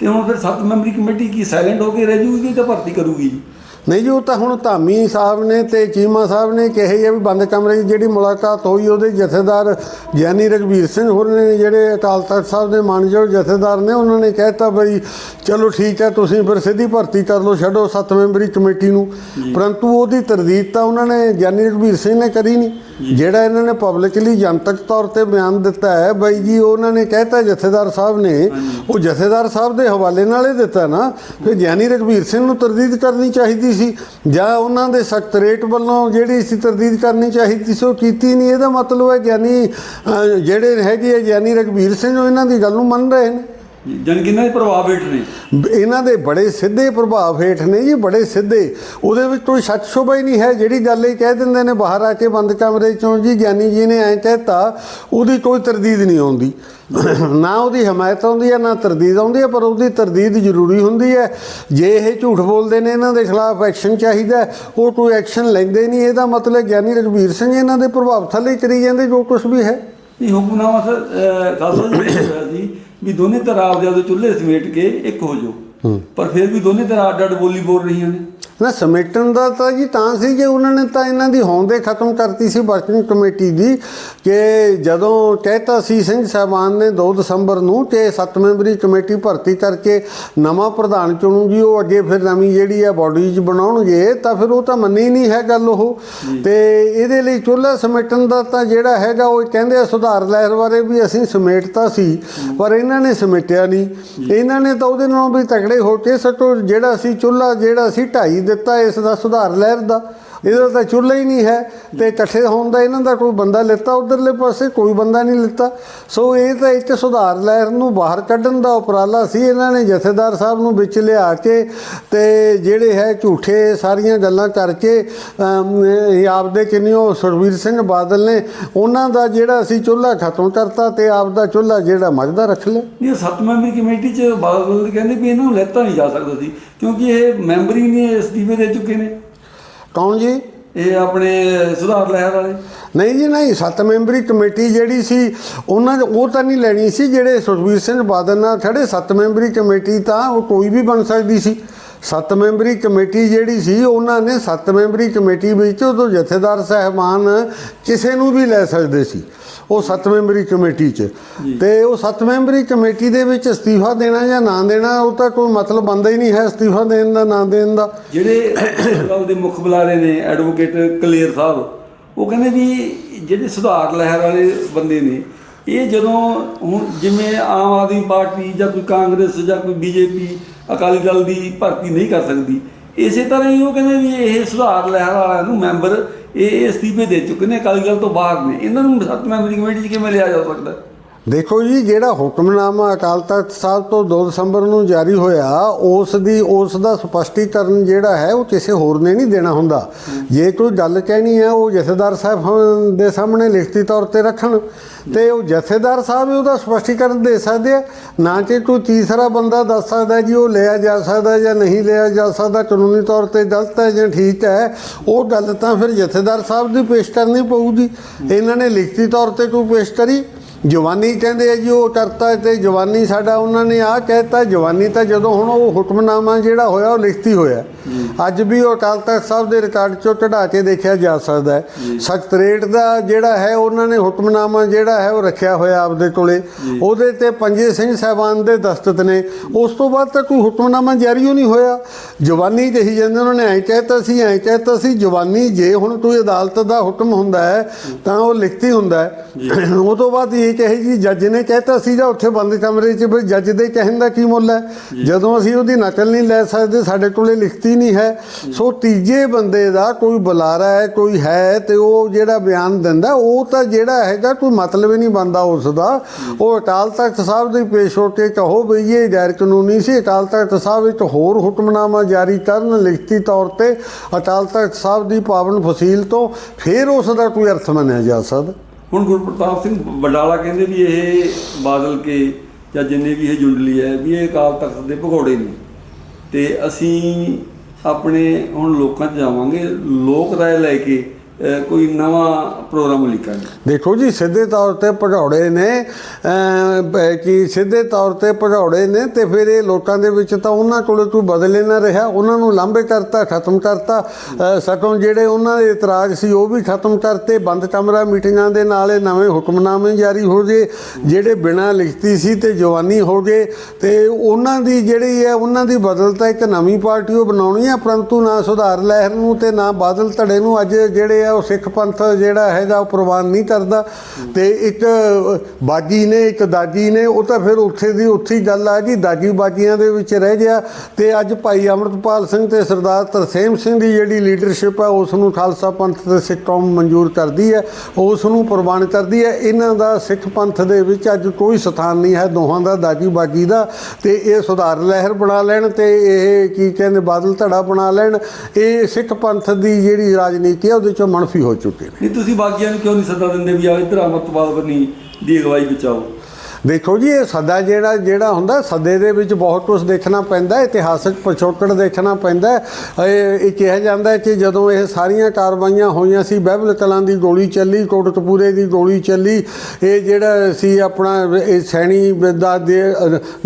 ਤੇ ਹੁਣ ਫਿਰ ਸੱਤ ਮੈਂਬਰੀ ਕਮੇਟੀ ਕੀ ਸਾਇਲੈਂਟ ਹੋ ਕੇ ਰਹਿ ਜੂਗੀ ਕਿ ਭਰਤੀ ਕਰੂਗੀ ਜੀ? ਨਹੀਂ ਜੀ ਉਹ ਤਾਂ ਹੁਣ ਧਾਮੀ ਸਾਹਿਬ ਨੇ ਤੇ ਚੀਮਾ ਸਾਹਿਬ ਨੇ ਕਿਹਾ ਹੈ ਵੀ ਬੰਦ ਕਮਰੇ 'ਚ ਜਿਹੜੀ ਮੁਲਾਕਾਤ ਹੋਈ ਉਹਦੇ ਜਥੇਦਾਰ ਗਿਆਨੀ ਰਘਵੀਰ ਸਿੰਘ ਹੋਰ ਨੇ ਜਿਹੜੇ ਅਕਾਲ ਤਖਤ ਸਾਹਿਬ ਦੇ ਮਾਨਯੋਗ ਜਥੇਦਾਰ ਨੇ ਉਹਨਾਂ ਨੇ ਕਹਿਤਾ ਬਈ ਚਲੋ ਠੀਕ ਹੈ ਤੁਸੀਂ ਫਿਰ ਸਿੱਧੀ ਭਰਤੀ ਕਰ ਲਓ ਛੱਡੋ ਸੱਤ ਮੈਂਬਰੀ ਕਮੇਟੀ ਨੂੰ। ਪਰੰਤੂ ਉਹਦੀ ਤਰਦੀਦ ਤਾਂ ਉਹਨਾਂ ਨੇ ਗਿਆਨੀ ਰਘਵੀਰ ਸਿੰਘ ਨੇ ਕਰੀ ਨਹੀਂ। ਜਿਹੜਾ ਇਹਨਾਂ ਨੇ ਪਬਲਿਕਲੀ ਜਨਤਕ ਤੌਰ ਤੇ ਬਿਆਨ ਦਿੱਤਾ ਹੈ ਬਈ ਜੀ ਉਹਨਾਂ ਨੇ ਕਹਿਤਾ ਜਥੇਦਾਰ ਸਾਹਿਬ ਨੇ ਉਹ ਜਥੇਦਾਰ ਸਾਹਿਬ ਦੇ ਹਵਾਲੇ ਨਾਲ ਹੀ ਦਿੱਤਾ ਨਾ ਫਿਰ ਗਿਆਨੀ ਰਘਵੀਰ ਸਿੰਘ ਨੂੰ ਤਰਦੀਦ ਕਰਨੀ ਚਾਹੀਦੀ ਸੀ, ਜਾਂ ਉਹਨਾਂ ਦੇ ਸਕੱਤਰੇਟ ਵੱਲੋਂ ਜਿਹੜੀ ਸੀ ਤਰਦੀਦ ਕਰਨੀ ਚਾਹੀਦੀ ਸੀ ਉਹ ਕੀਤੀ ਨਹੀਂ, ਇਹਦਾ ਮਤਲਬ ਹੈ ਗਿਆਨੀ ਜਿਹੜੇ ਹੈਗੇ ਆ ਗਿਆਨੀ ਰਘਵੀਰ ਸਿੰਘ ਉਹ ਇਹਨਾਂ ਦੀ ਗੱਲ ਨੂੰ ਮੰਨ ਰਹੇ ਨੇ। ਜਨ ਇਹਨਾਂ ਦੇ ਪ੍ਰਭਾਵ ਹੇਠ ਨੇ। ਇਹਨਾਂ ਦੇ ਬੜੇ ਸਿੱਧੇ ਪ੍ਰਭਾਵ ਹੇਠ ਨੇ ਜੀ, ਬੜੇ ਸਿੱਧੇ। ਉਹਦੇ ਵਿੱਚ ਕੋਈ ਸੱਚ ਸ਼ੁਬਾ ਹੀ ਨਹੀਂ ਹੈ, ਜਿਹੜੀ ਗੱਲ ਇਹ ਕਹਿ ਦਿੰਦੇ ਨੇ ਬਾਹਰ ਆ ਕੇ ਬੰਦ ਕਮਰੇ ਚੋਂ ਜੀ, ਗਿਆਨੀ ਜੀ ਨੇ ਐਂ ਕਹਿਤਾ, ਉਹਦੀ ਕੋਈ ਤਰਦੀਦ ਨਹੀਂ ਆਉਂਦੀ। ਨਾ ਉਹਦੀ ਹਮਾਇਤ ਆਉਂਦੀ ਹੈ, ਨਾ ਤਰਦੀਦ ਆਉਂਦੀ ਹੈ, ਪਰ ਉਹਦੀ ਤਰਦੀਦ ਜ਼ਰੂਰੀ ਹੁੰਦੀ ਹੈ। ਜੇ ਇਹ ਝੂਠ ਬੋਲਦੇ ਨੇ, ਇਹਨਾਂ ਦੇ ਖਿਲਾਫ ਐਕਸ਼ਨ ਚਾਹੀਦਾ ਉਹ ਕੋਈ ਐਕਸ਼ਨ ਲੈਂਦੇ ਨਹੀਂ, ਇਹਦਾ ਮਤਲਬ ਗਿਆਨੀ ਰਘਬੀਰ ਸਿੰਘ ਇਹਨਾਂ ਦੇ ਪ੍ਰਭਾਵ ਥੱਲੇ ਹੀ ਕਰੀ ਜਾਂਦੇ, ਜੋ ਕੁਝ ਵੀ ਹੈ। ਇਹ ਹੁਕਮਨਾਮਾ ਸਰ ਖਾਲਸਾ ਜੀ ਇਹ ਹੋਇਆ ਸੀ ਵੀ ਦੋਨੇ ਤਰ੍ਹਾਂ ਆਪਦੇ ਆਪਦੇ ਚੁੱਲ੍ਹੇ ਸਮੇਟ ਕੇ ਇੱਕ ਹੋ ਜਾਓ। ਪਰ ਫਿਰ ਵੀ ਦੋਨੇ ਤਰ੍ਹਾਂ ਅੱਡ ਅੱਡ ਬੋਲੀ ਬੋਲ ਰਹੀਆਂ ਨੇ। ਨਾ ਸਮੇਟਣ ਦਾ ਤਾਂ ਜੀ ਤਾਂ ਸੀ ਕਿ ਉਹਨਾਂ ਨੇ ਤਾਂ ਇਹਨਾਂ ਦੀ ਹੋਂਦੇ ਖਤਮ ਕਰਤੀ ਸੀ ਵਰਕਿੰਗ ਕਮੇਟੀ ਦੀ ਕਿ ਜਦੋਂ ਕਹਿਤਾ ਸੀ ਸਿੰਘ ਸਾਹਿਬਾਨ ਨੇ 2 ਦਸੰਬਰ ਨੂੰ ਕਿ ਸੱਤ ਮੈਂਬਰੀ ਕਮੇਟੀ ਭਰਤੀ ਕਰਕੇ ਨਵਾਂ ਪ੍ਰਧਾਨ ਚੁਣੂਗੀ ਉਹ ਅੱਗੇ ਫਿਰ ਨਵੀਂ ਜਿਹੜੀ ਆ ਬਾਡੀਜ਼ ਬਣਾਉਣਗੇ ਤਾਂ ਫਿਰ ਉਹ ਤਾਂ ਮੰਨੀ ਨਹੀਂ ਹੈ ਗੱਲ ਉਹ। ਤੇ ਇਹਦੇ ਲਈ ਚੁੱਲ੍ਹਾ ਸਮੇਟਣ ਦਾ ਤਾਂ ਜਿਹੜਾ ਹੈਗਾ ਉਹ ਕਹਿੰਦੇ ਆ ਸੁਧਾਰ ਲਹਿਰ ਬਾਰੇ ਵੀ ਅਸੀਂ ਸਮੇਟਤਾ ਸੀ ਪਰ ਇਹਨਾਂ ਨੇ ਸਮੇਟਿਆ ਨਹੀਂ। ਇਹਨਾਂ ਨੇ ਤਾਂ ਉਹਦੇ ਨਾਲੋਂ ਵੀ ਤਕੜੇ ਹੋ ਕੇ ਸਟੋ ਜਿਹੜਾ ਸੀ ਚੁੱਲ੍ਹਾ ਜਿਹੜਾ ਸੀ ਢਾਈ ਦਿੱਤਾ ਇਸ ਦਾ ਸੁਧਾਰ ਲਹਿਰ ਦਾ। ਇਹਦਾ ਤਾਂ ਚੁੱਲ੍ਹਾ ਹੀ ਨਹੀਂ ਹੈ ਤੇ ਇਕੱਠੇ ਹੋਣ ਦਾ ਇਹਨਾਂ ਦਾ ਕੋਈ ਬੰਦਾ ਲਿੱਤਾ ਉਧਰਲੇ ਪਾਸੇ, ਕੋਈ ਬੰਦਾ ਨਹੀਂ ਲਿੱਤਾ। ਸੋ ਇਹ ਤਾਂ ਇੱਕ ਸੁਧਾਰ ਲਹਿਰ ਨੂੰ ਬਾਹਰ ਕੱਢਣ ਦਾ ਉਪਰਾਲਾ ਸੀ ਇਹਨਾਂ ਨੇ ਜਥੇਦਾਰ ਸਾਹਿਬ ਨੂੰ ਵਿੱਚ ਲਿਆ ਕੇ ਤੇ ਜਿਹੜੇ ਹੈ ਝੂਠੇ ਸਾਰੀਆਂ ਗੱਲਾਂ ਕਰਕੇ ਆਪਦੇ ਇਹ ਉਹ ਕਿੰਨਿਓ ਸੁਰਵੀਰ ਸਿੰਘ ਬਾਦਲ ਨੇ ਉਹਨਾਂ ਦਾ ਜਿਹੜਾ ਅਸੀਂ ਚੁੱਲ੍ਹਾ ਖਤਮ ਕਰਤਾ ਤੇ ਆਪਦਾ ਚੁੱਲ੍ਹਾ ਜਿਹੜਾ ਮੱਝਦਾ ਰੱਖ ਲਿਆ। ਇਹ ਸੱਤ ਮੈਂਬਰੀ ਕਮੇਟੀ 'ਚ ਬਾਦਲ ਕਹਿੰਦੇ ਵੀ ਇਹਨਾਂ ਨੂੰ ਲੈਤਾ ਨਹੀਂ ਜਾ ਸਕਦਾ ਸੀ, ਕਿਉਂਕਿ ਇਹ ਮੈਂਬਰ ਹੀ ਨਹੀਂ ਅਸਤੀਫੇ ਦੇ ਚੁੱਕੇ ਨੇ। ਕੌਣ ਜੀ? ਇਹ ਆਪਣੇ ਸੁਧਾਰ ਲਹਿਰ ਵਾਲੇ। ਨਹੀਂ ਜੀ ਨਹੀਂ ਸੱਤ ਮੈਂਬਰੀ ਕਮੇਟੀ ਜਿਹੜੀ ਸੀ ਉਹਨਾਂ ਉਹ ਤਾਂ ਨਹੀਂ ਲੈਣੀ ਸੀ ਜਿਹੜੇ ਸੁਖਬੀਰ ਸਿੰਘ ਬਾਦਲ ਨਾਲ ਖੜੇ ਸੱਤ ਮੈਂਬਰੀ ਕਮੇਟੀ ਤਾਂ ਉਹ ਕੋਈ ਵੀ ਬਣ ਸਕਦੀ ਸੀ। ਸੱਤ ਮੈਂਬਰੀ ਕਮੇਟੀ ਜਿਹੜੀ ਸੀ ਉਹਨਾਂ ਨੇ ਸੱਤ ਮੈਂਬਰੀ ਕਮੇਟੀ ਵਿੱਚ ਉਦੋਂ ਜਥੇਦਾਰ ਸਹਿਬਾਨ ਕਿਸੇ ਨੂੰ ਵੀ ਲੈ ਸਕਦੇ ਸੀ ਉਹ ਸੱਤ ਮੈਂਬਰੀ ਕਮੇਟੀ 'ਚ। ਤੇ ਉਹ ਸੱਤ ਮੈਂਬਰੀ ਕਮੇਟੀ ਦੇ ਵਿੱਚ ਅਸਤੀਫਾ ਦੇਣਾ ਜਾਂ ਨਾ ਦੇਣਾ ਉਹ ਤਾਂ ਕੋਈ ਮਤਲਬ ਬਣਦਾ ਹੀ ਨਹੀਂ ਹੈ ਅਸਤੀਫਾ ਦੇਣ ਦਾ ਨਾ ਦੇਣ ਦਾ। ਜਿਹੜੇ ਉਹਦੇ ਮੁੱਖ ਬੁਲਾਰੇ ਨੇ ਐਡਵੋਕੇਟ ਕਲੀਅਰ ਸਾਹਿਬ ਉਹ ਕਹਿੰਦੇ ਵੀ ਜਿਹੜੇ ਸੁਧਾਰ ਲਹਿਰ ਵਾਲੇ ਬੰਦੇ ਨੇ ਇਹ ਜਦੋਂ ਹੁਣ ਜਿਵੇਂ ਆਮ ਆਦਮੀ ਪਾਰਟੀ ਜਾਂ ਕੋਈ ਕਾਂਗਰਸ ਜਾਂ ਕੋਈ ਬੀਜੇਪੀ ਅਕਾਲੀ ਦਲ ਦੀ ਭਰਤੀ ਨਹੀਂ ਕਰ ਸਕਦੀ। ਇਸੇ ਤਰ੍ਹਾਂ ਹੀ ਉਹ ਕਹਿੰਦੇ ਵੀ ਇਹ ਸੁਧਾਰ ਲਹਿਰ ਵਾਲਿਆਂ ਨੂੰ ਮੈਂਬਰ ਇਹ ਇਹ ਅਸਤੀਫੇ ਦੇ ਚੁੱਕੇ ਨੇ, ਅਕਾਲੀ ਦਲ ਤੋਂ ਬਾਹਰ ਨੇ। ਇਹਨਾਂ ਨੂੰ ਸੱਤ ਮੈਂਬਰੀ ਕਮੇਟੀ 'ਚ ਕਿਵੇਂ ਲਿਆ ਜਾ ਸਕਦਾ? ਦੇਖੋ ਜੀ, ਜਿਹੜਾ ਹੁਕਮਨਾਮਾ ਅਕਾਲ ਤਖਤ ਸਾਹਿਬ ਤੋਂ 2 ਦਸੰਬਰ ਨੂੰ ਜਾਰੀ ਹੋਇਆ, ਉਸ ਦੀ, ਉਸ ਦਾ ਸਪਸ਼ਟੀਕਰਨ ਜਿਹੜਾ ਹੈ, ਉਹ ਕਿਸੇ ਹੋਰ ਨੇ ਨਹੀਂ ਦੇਣਾ ਹੁੰਦਾ। ਜੇ ਕੋਈ ਗੱਲ ਕਹਿਣੀ ਹੈ, ਉਹ ਜਥੇਦਾਰ ਸਾਹਿਬ ਦੇ ਸਾਹਮਣੇ ਲਿਖਤੀ ਤੌਰ ਤੇ ਰੱਖਣ ਤੇ ਉਹ ਜਥੇਦਾਰ ਸਾਹਿਬ ਹੀ ਉਹਦਾ ਸਪਸ਼ਟੀਕਰਨ ਦੇ ਸਕਦੇ ਆ। ਨਾ ਕਿ ਕੋਈ ਤੀਸਰਾ ਬੰਦਾ ਦੱਸ ਸਕਦਾ ਜੀ, ਉਹ ਲਿਆ ਜਾ ਸਕਦਾ ਜਾਂ ਨਹੀਂ ਲਿਆ ਜਾ ਸਕਦਾ, ਕਾਨੂੰਨੀ ਤੌਰ ਤੇ ਗਲਤ ਹੈ ਜਾਂ ਠੀਕ ਹੈ, ਉਹ ਗੱਲ ਤਾਂ ਫਿਰ ਜਥੇਦਾਰ ਸਾਹਿਬ ਦੀ ਪੇਸ਼ ਕਰਨੀ ਪਊਗੀ ਇਹਨਾਂ ਨੇ ਲਿਖਤੀ ਤੌਰ ਤੇ ਕੋਈ ਪੇਸ਼ ਕਰੀ। ਜਵਾਨੀ ਕਹਿੰਦੇ ਆ ਜੀ ਉਹ ਕਰਤਾ ਤੇ ਜਵਾਨੀ ਸਾਡਾ ਉਹਨਾਂ ਨੇ ਆਹ ਕਹਿਤਾ ਜਵਾਨੀ ਤਾਂ ਜਦੋਂ ਹੁਣ ਉਹ ਹੁਕਮਨਾਮਾ ਜਿਹੜਾ ਹੋਇਆ ਉਹ ਲਿਖਤੀ ਹੋਇਆ। ਅੱਜ ਵੀ ਉਹ ਅਕਾਲ ਤਖਤ ਸਾਹਿਬ ਦੇ ਰਿਕਾਰਡ ਚੋਂ ਕਢਾ ਕੇ ਦੇਖਿਆ ਜਾ ਸਕਦਾ ਹੈ। ਦਾ ਜਿਹੜਾ ਹੈ ਉਹਨਾਂ ਨੇ ਹੁਕਮਨਾਮਾ ਜਿਹੜਾ ਹੈ ਉਹ ਰੱਖਿਆ ਹੋਇਆ ਆਪਦੇ ਕੋਲੇ। ਉਹਦੇ ਤੇ ਪੰਜੇ ਸਿੰਘ ਸਾਹਿਬਾਨ ਦੇ ਦਸਤਖਤ ਨੇ। ਉਸ ਤੋਂ ਬਾਅਦ ਤਾਂ ਕੋਈ ਹੁਕਮਨਾਮਾ ਜਾਰੀ ਹੋ ਨਹੀਂ ਹੋਇਆ। ਜਵਾਨੀ ਕਹੀ ਜਾਂਦੇ ਉਹਨਾਂ ਨੇ ਐਂ ਕਹਿਤਾ ਸੀ ਐਂ ਕਹਿਤਾ ਸੀ ਜਵਾਨੀ ਜੇ ਹੁਣ ਕੋਈ ਅਦਾਲਤ ਦਾ ਹੁਕਮ ਹੁੰਦਾ ਹੈ ਤਾਂ ਉਹ ਲਿਖਤੀ ਹੁੰਦਾ ਹੈ। ਉਹ ਤੋਂ ਬਾਅਦ ਇਹ ਕਹੇ ਜੀ, ਜੱਜ ਨੇ ਕਹਿਤਾ ਸੀ ਜਾਂ ਉੱਥੇ ਬੰਦ ਕਮਰੇ 'ਚ ਵੀ ਜੱਜ ਦੇ ਕਹਿਣ ਦਾ ਕੀ ਮੁੱਲ ਹੈ? ਜਦੋਂ ਅਸੀਂ ਉਹਦੀ ਨਕਲ ਨਹੀਂ ਲੈ ਸਕਦੇ, ਸਾਡੇ ਕੋਲੇ ਲਿਖਤੀ ਨਹੀਂ ਹੈ। ਸੋ ਤੀਜੇ ਬੰਦੇ ਦਾ ਕੋਈ ਬੁਲਾਰਾ ਹੈ, ਕੋਈ ਹੈ ਤੇ ਉਹ ਜਿਹੜਾ ਬਿਆਨ ਦਿੰਦਾ, ਉਹ ਤਾਂ ਜਿਹੜਾ ਹੈਗਾ ਕੋਈ ਮਤਲਬ ਹੀ ਨਹੀਂ ਬੰਦਾ ਉਸ ਦਾ। ਉਹ ਅਕਾਲ ਤਖਤ ਸਾਹਿਬ ਦੇ ਪੇਸ਼ ਹੋ ਕੇ ਕਹੋ ਵੀ ਇਹ ਗੈਰ ਕਾਨੂੰਨੀ ਸੀ। ਅਕਾਲ ਤਖਤ ਸਾਹਿਬ ਵਿੱਚ ਹੋਰ ਹੁਕਮਨਾਮਾ ਜਾਰੀ ਕਰਨ ਲਿਖਤੀ ਤੌਰ ਤੇ ਅਕਾਲ ਤਖਤ ਸਾਹਿਬ ਦੀ ਪਾਵਨ ਫਸੀਲ ਤੋਂ ਫਿਰ ਉਸ ਦਾ ਕੋਈ ਅਰਥ ਮੰਨਿਆ ਜਾ ਸਕਦਾ। ਹੁਣ ਗੁਰਪ੍ਰਤਾਪ ਸਿੰਘ ਬਡਾਲਾ ਕਹਿੰਦੇ ਵੀ ਇਹ ਬਾਦਲ ਕੇ ਜਾਂ ਜਿੰਨੇ ਵੀ ਇਹ ਜੁੰਡਲੀ ਹੈ ਵੀ ਇਹ ਅਕਾਲ ਤਖਤ ਦੇ ਭਗੌੜੇ ਨੇ। ਤੇ ਅਸੀਂ ਆਪਣੇ ਹੁਣ ਲੋਕਾਂ 'ਚ ਜਾਵਾਂਗੇ, ਲੋਕ ਰਾਏ ਲੈ ਕੇ ਕੋਈ ਨਵਾਂ ਪ੍ਰੋਗਰਾਮ ਲਿਖਾਂਗੇ ਦੇਖੋ ਜੀ, ਸਿੱਧੇ ਤੌਰ ਤੇ ਪੜਾਉੜੇ ਨੇ ਕਿ ਸਿੱਧੇ ਤੌਰ ਤੇ ਪੜਾਉੜੇ ਨੇ ਤੇ ਫਿਰ ਇਹ ਲੋਕਾਂ ਦੇ ਵਿੱਚ ਤਾਂ ਉਹਨਾਂ ਕੋਲੇ ਕੋਈ ਬਦਲੇ ਨਾ ਰਿਹਾ। ਉਹਨਾਂ ਨੂੰ ਲਾਂਭੇ ਕਰਤਾ, ਖਤਮ ਕਰਤਾ। ਸਗੋਂ ਜਿਹੜੇ ਉਹਨਾਂ ਦੇ ਇਤਰਾਜ਼ ਸੀ, ਉਹ ਵੀ ਖਤਮ ਕਰਤੇ। ਬੰਦ ਕਮਰਾ ਮੀਟਿੰਗਾਂ ਦੇ ਨਾਲ ਇਹ ਨਵੇਂ ਹੁਕਮਨਾਮੇ ਜਾਰੀ ਹੋ ਗਏ, ਜਿਹੜੇ ਬਿਨਾਂ ਲਿਖਤੀ ਸੀ ਤੇ ਜਵਾਨੀ ਹੋ ਗਏ। ਤੇ ਉਹਨਾਂ ਦੀ ਜਿਹੜੀ ਹੈ, ਉਹਨਾਂ ਦੀ ਬਦਲਤਾ ਇੱਕ ਨਵੀਂ ਪਾਰਟੀ ਉਹ ਬਣਾਉਣੀ ਹੈ, ਪਰੰਤੂ ਨਾ ਸੁਧਾਰ ਲਹਿਰ ਨੂੰ ਤੇ ਨਾ ਬਾਦਲ ਧੜੇ ਨੂੰ ਅੱਜ ਜਿਹੜੇ ਆ, ਉਹ ਸਿੱਖ ਪੰਥ ਜਿਹੜਾ ਹੈਗਾ, ਉਹ ਪ੍ਰਵਾਨ ਨਹੀਂ ਕਰਦਾ। ਤੇ ਇੱਕ ਬਾਜੀ ਨੇ, ਇੱਕ ਦਾਜੀ ਨੇ, ਉਹ ਤਾਂ ਫਿਰ ਉੱਥੇ ਦੀ ਉੱਥੇ ਗੱਲ ਆ ਜੀ, ਦਾਜੀ ਬਾਜ਼ੀਆਂ ਦੇ ਵਿੱਚ ਰਹਿ ਗਿਆ। ਤੇ ਅੱਜ ਭਾਈ ਅਮਰਤਪਾਲ ਸਿੰਘ ਤੇ ਸਰਦਾਰ ਤਰਸੇਮ ਸਿੰਘ ਦੀ ਜਿਹੜੀ ਲੀਡਰਸ਼ਿਪ ਹੈ ਉਸ ਨੂੰ ਖਾਲਸਾ ਪੰਥ ਤੇ ਸਿੱਖ ਕੌਮ ਮਨਜ਼ੂਰ ਕਰਦੀ ਹੈ ਉਸ ਨੂੰ ਪ੍ਰਵਾਨ ਕਰਦੀ ਹੈ ਇਹਨਾਂ ਦਾ ਸਿੱਖ ਪੰਥ ਦੇ ਵਿੱਚ ਅੱਜ ਕੋਈ ਸਥਾਨ ਨਹੀਂ ਹੈ, ਦੋਹਾਂ ਦਾ, ਦਾਜੀ ਬਾਜੀ ਦਾ। ਤੇ ਇਹ ਸੁਧਾਰ ਲਹਿਰ ਬਣਾ ਲੈਣ ਤੇ ਇਹ ਕੀ ਕਹਿੰਦੇ, ਬਾਦਲ ਧੜਾ ਬਣਾ ਲੈਣ। ਇਹ ਸਿੱਖ ਪੰਥ ਦੀ ਜਿਹੜੀ ਰਾਜਨੀਤੀ ਹੈ ਉਹਦੇ ਚੋਂ ਮਨਫੀ ਹੋ ਚੁੱਕੇ ਨੇ। ਨਹੀਂ, ਤੁਸੀਂ ਬਾਕੀਆਂ ਨੂੰ ਕਿਉਂ ਨਹੀਂ ਸੱਦਾ ਦਿੰਦੇ ਵੀ ਆ ਇੱਧਰ ਅਮਰਤਪਾਲ ਬਣੀ ਦੀ ਅਗਵਾਈ ਬਚਾਓ? ਦੇਖੋ ਜੀ ਇਹ ਸਦਾ ਜਿਹੜਾ ਜਿਹੜਾ ਹੁੰਦਾ ਸਦੇ ਦੇ ਵਿੱਚ ਬਹੁਤ ਕੁਝ ਦੇਖਣਾ ਪੈਂਦਾ ਇਤਿਹਾਸਕ ਪਿਛੋਕੜ ਦੇਖਣਾ ਪੈਂਦਾ। ਇਹ ਇਹ ਕਿਹਾ ਜਾਂਦਾ ਕਿ ਜਦੋਂ ਇਹ ਸਾਰੀਆਂ ਕਾਰਵਾਈਆਂ ਹੋਈਆਂ ਸੀ ਬਹਿਬਲ ਕਲਾਂ ਦੀ ਗੋਲੀ ਚੱਲੀ ਕੋਟਕਪੂਰੇ ਦੀ ਗੋਲੀ ਚੱਲੀ ਇਹ ਜਿਹੜਾ ਸੀ ਆਪਣਾ ਇਹ ਸੈਣੀ ਦਾ ਦੇ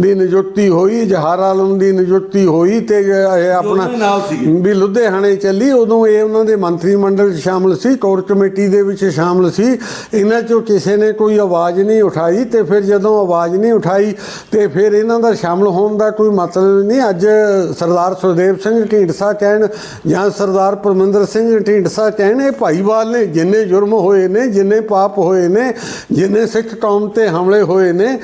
ਦੀ ਨਿਯੁਕਤੀ ਹੋਈ ਜਹਾਰ ਆਲਮ ਦੀ ਨਿਯੁਕਤੀ ਹੋਈ ਤੇ ਇਹ ਆਪਣਾ। ਵੀ ਲੁਧਿਆਣੇ ਚੱਲੀ ਉਦੋਂ ਇਹ ਉਹਨਾਂ ਦੇ ਮੰਤਰੀ ਮੰਡਲ ਸ਼ਾਮਲ ਸੀ ਕੋਰ ਕਮੇਟੀ ਦੇ ਵਿੱਚ ਸ਼ਾਮਲ ਸੀ ਇਹਨਾਂ 'ਚੋਂ ਕਿਸੇ ਨੇ ਕੋਈ ਆਵਾਜ਼ ਨਹੀਂ ਉਠਾਈ ਤੇ ਫਿਰ ਜਦੋਂ ਆਵਾਜ਼ ਨਹੀਂ ਉਠਾਈ ਤੇ ਫਿਰ ਇਹਨਾਂ ਦਾ ਸ਼ਾਮਲ ਹੋਣ ਦਾ ਕੋਈ ਮਤਲਬ ਨਹੀਂ। ਅੱਜ ਸਰਦਾਰ ਸੁਖਦੇਵ ਸਿੰਘ ਢੀਂਡਸਾ ਕਹਿਣ ਜਾਂ ਸਰਦਾਰ ਪਰਮਿੰਦਰ ਸਿੰਘ ਢੀਂਡਸਾ ਕਹਿਣ ਇਹ ਭਾਈਵਾਲ ਨੇ ਜਿੰਨੇ ਜੁਰਮ ਹੋਏ ਨੇ ਜਿੰਨੇ ਪਾਪ ਹੋਏ ਨੇ ਜਿੰਨੇ ਸਿੱਖ ਕੌਮ ਤੇ ਹਮਲੇ ਹੋਏ ਨੇ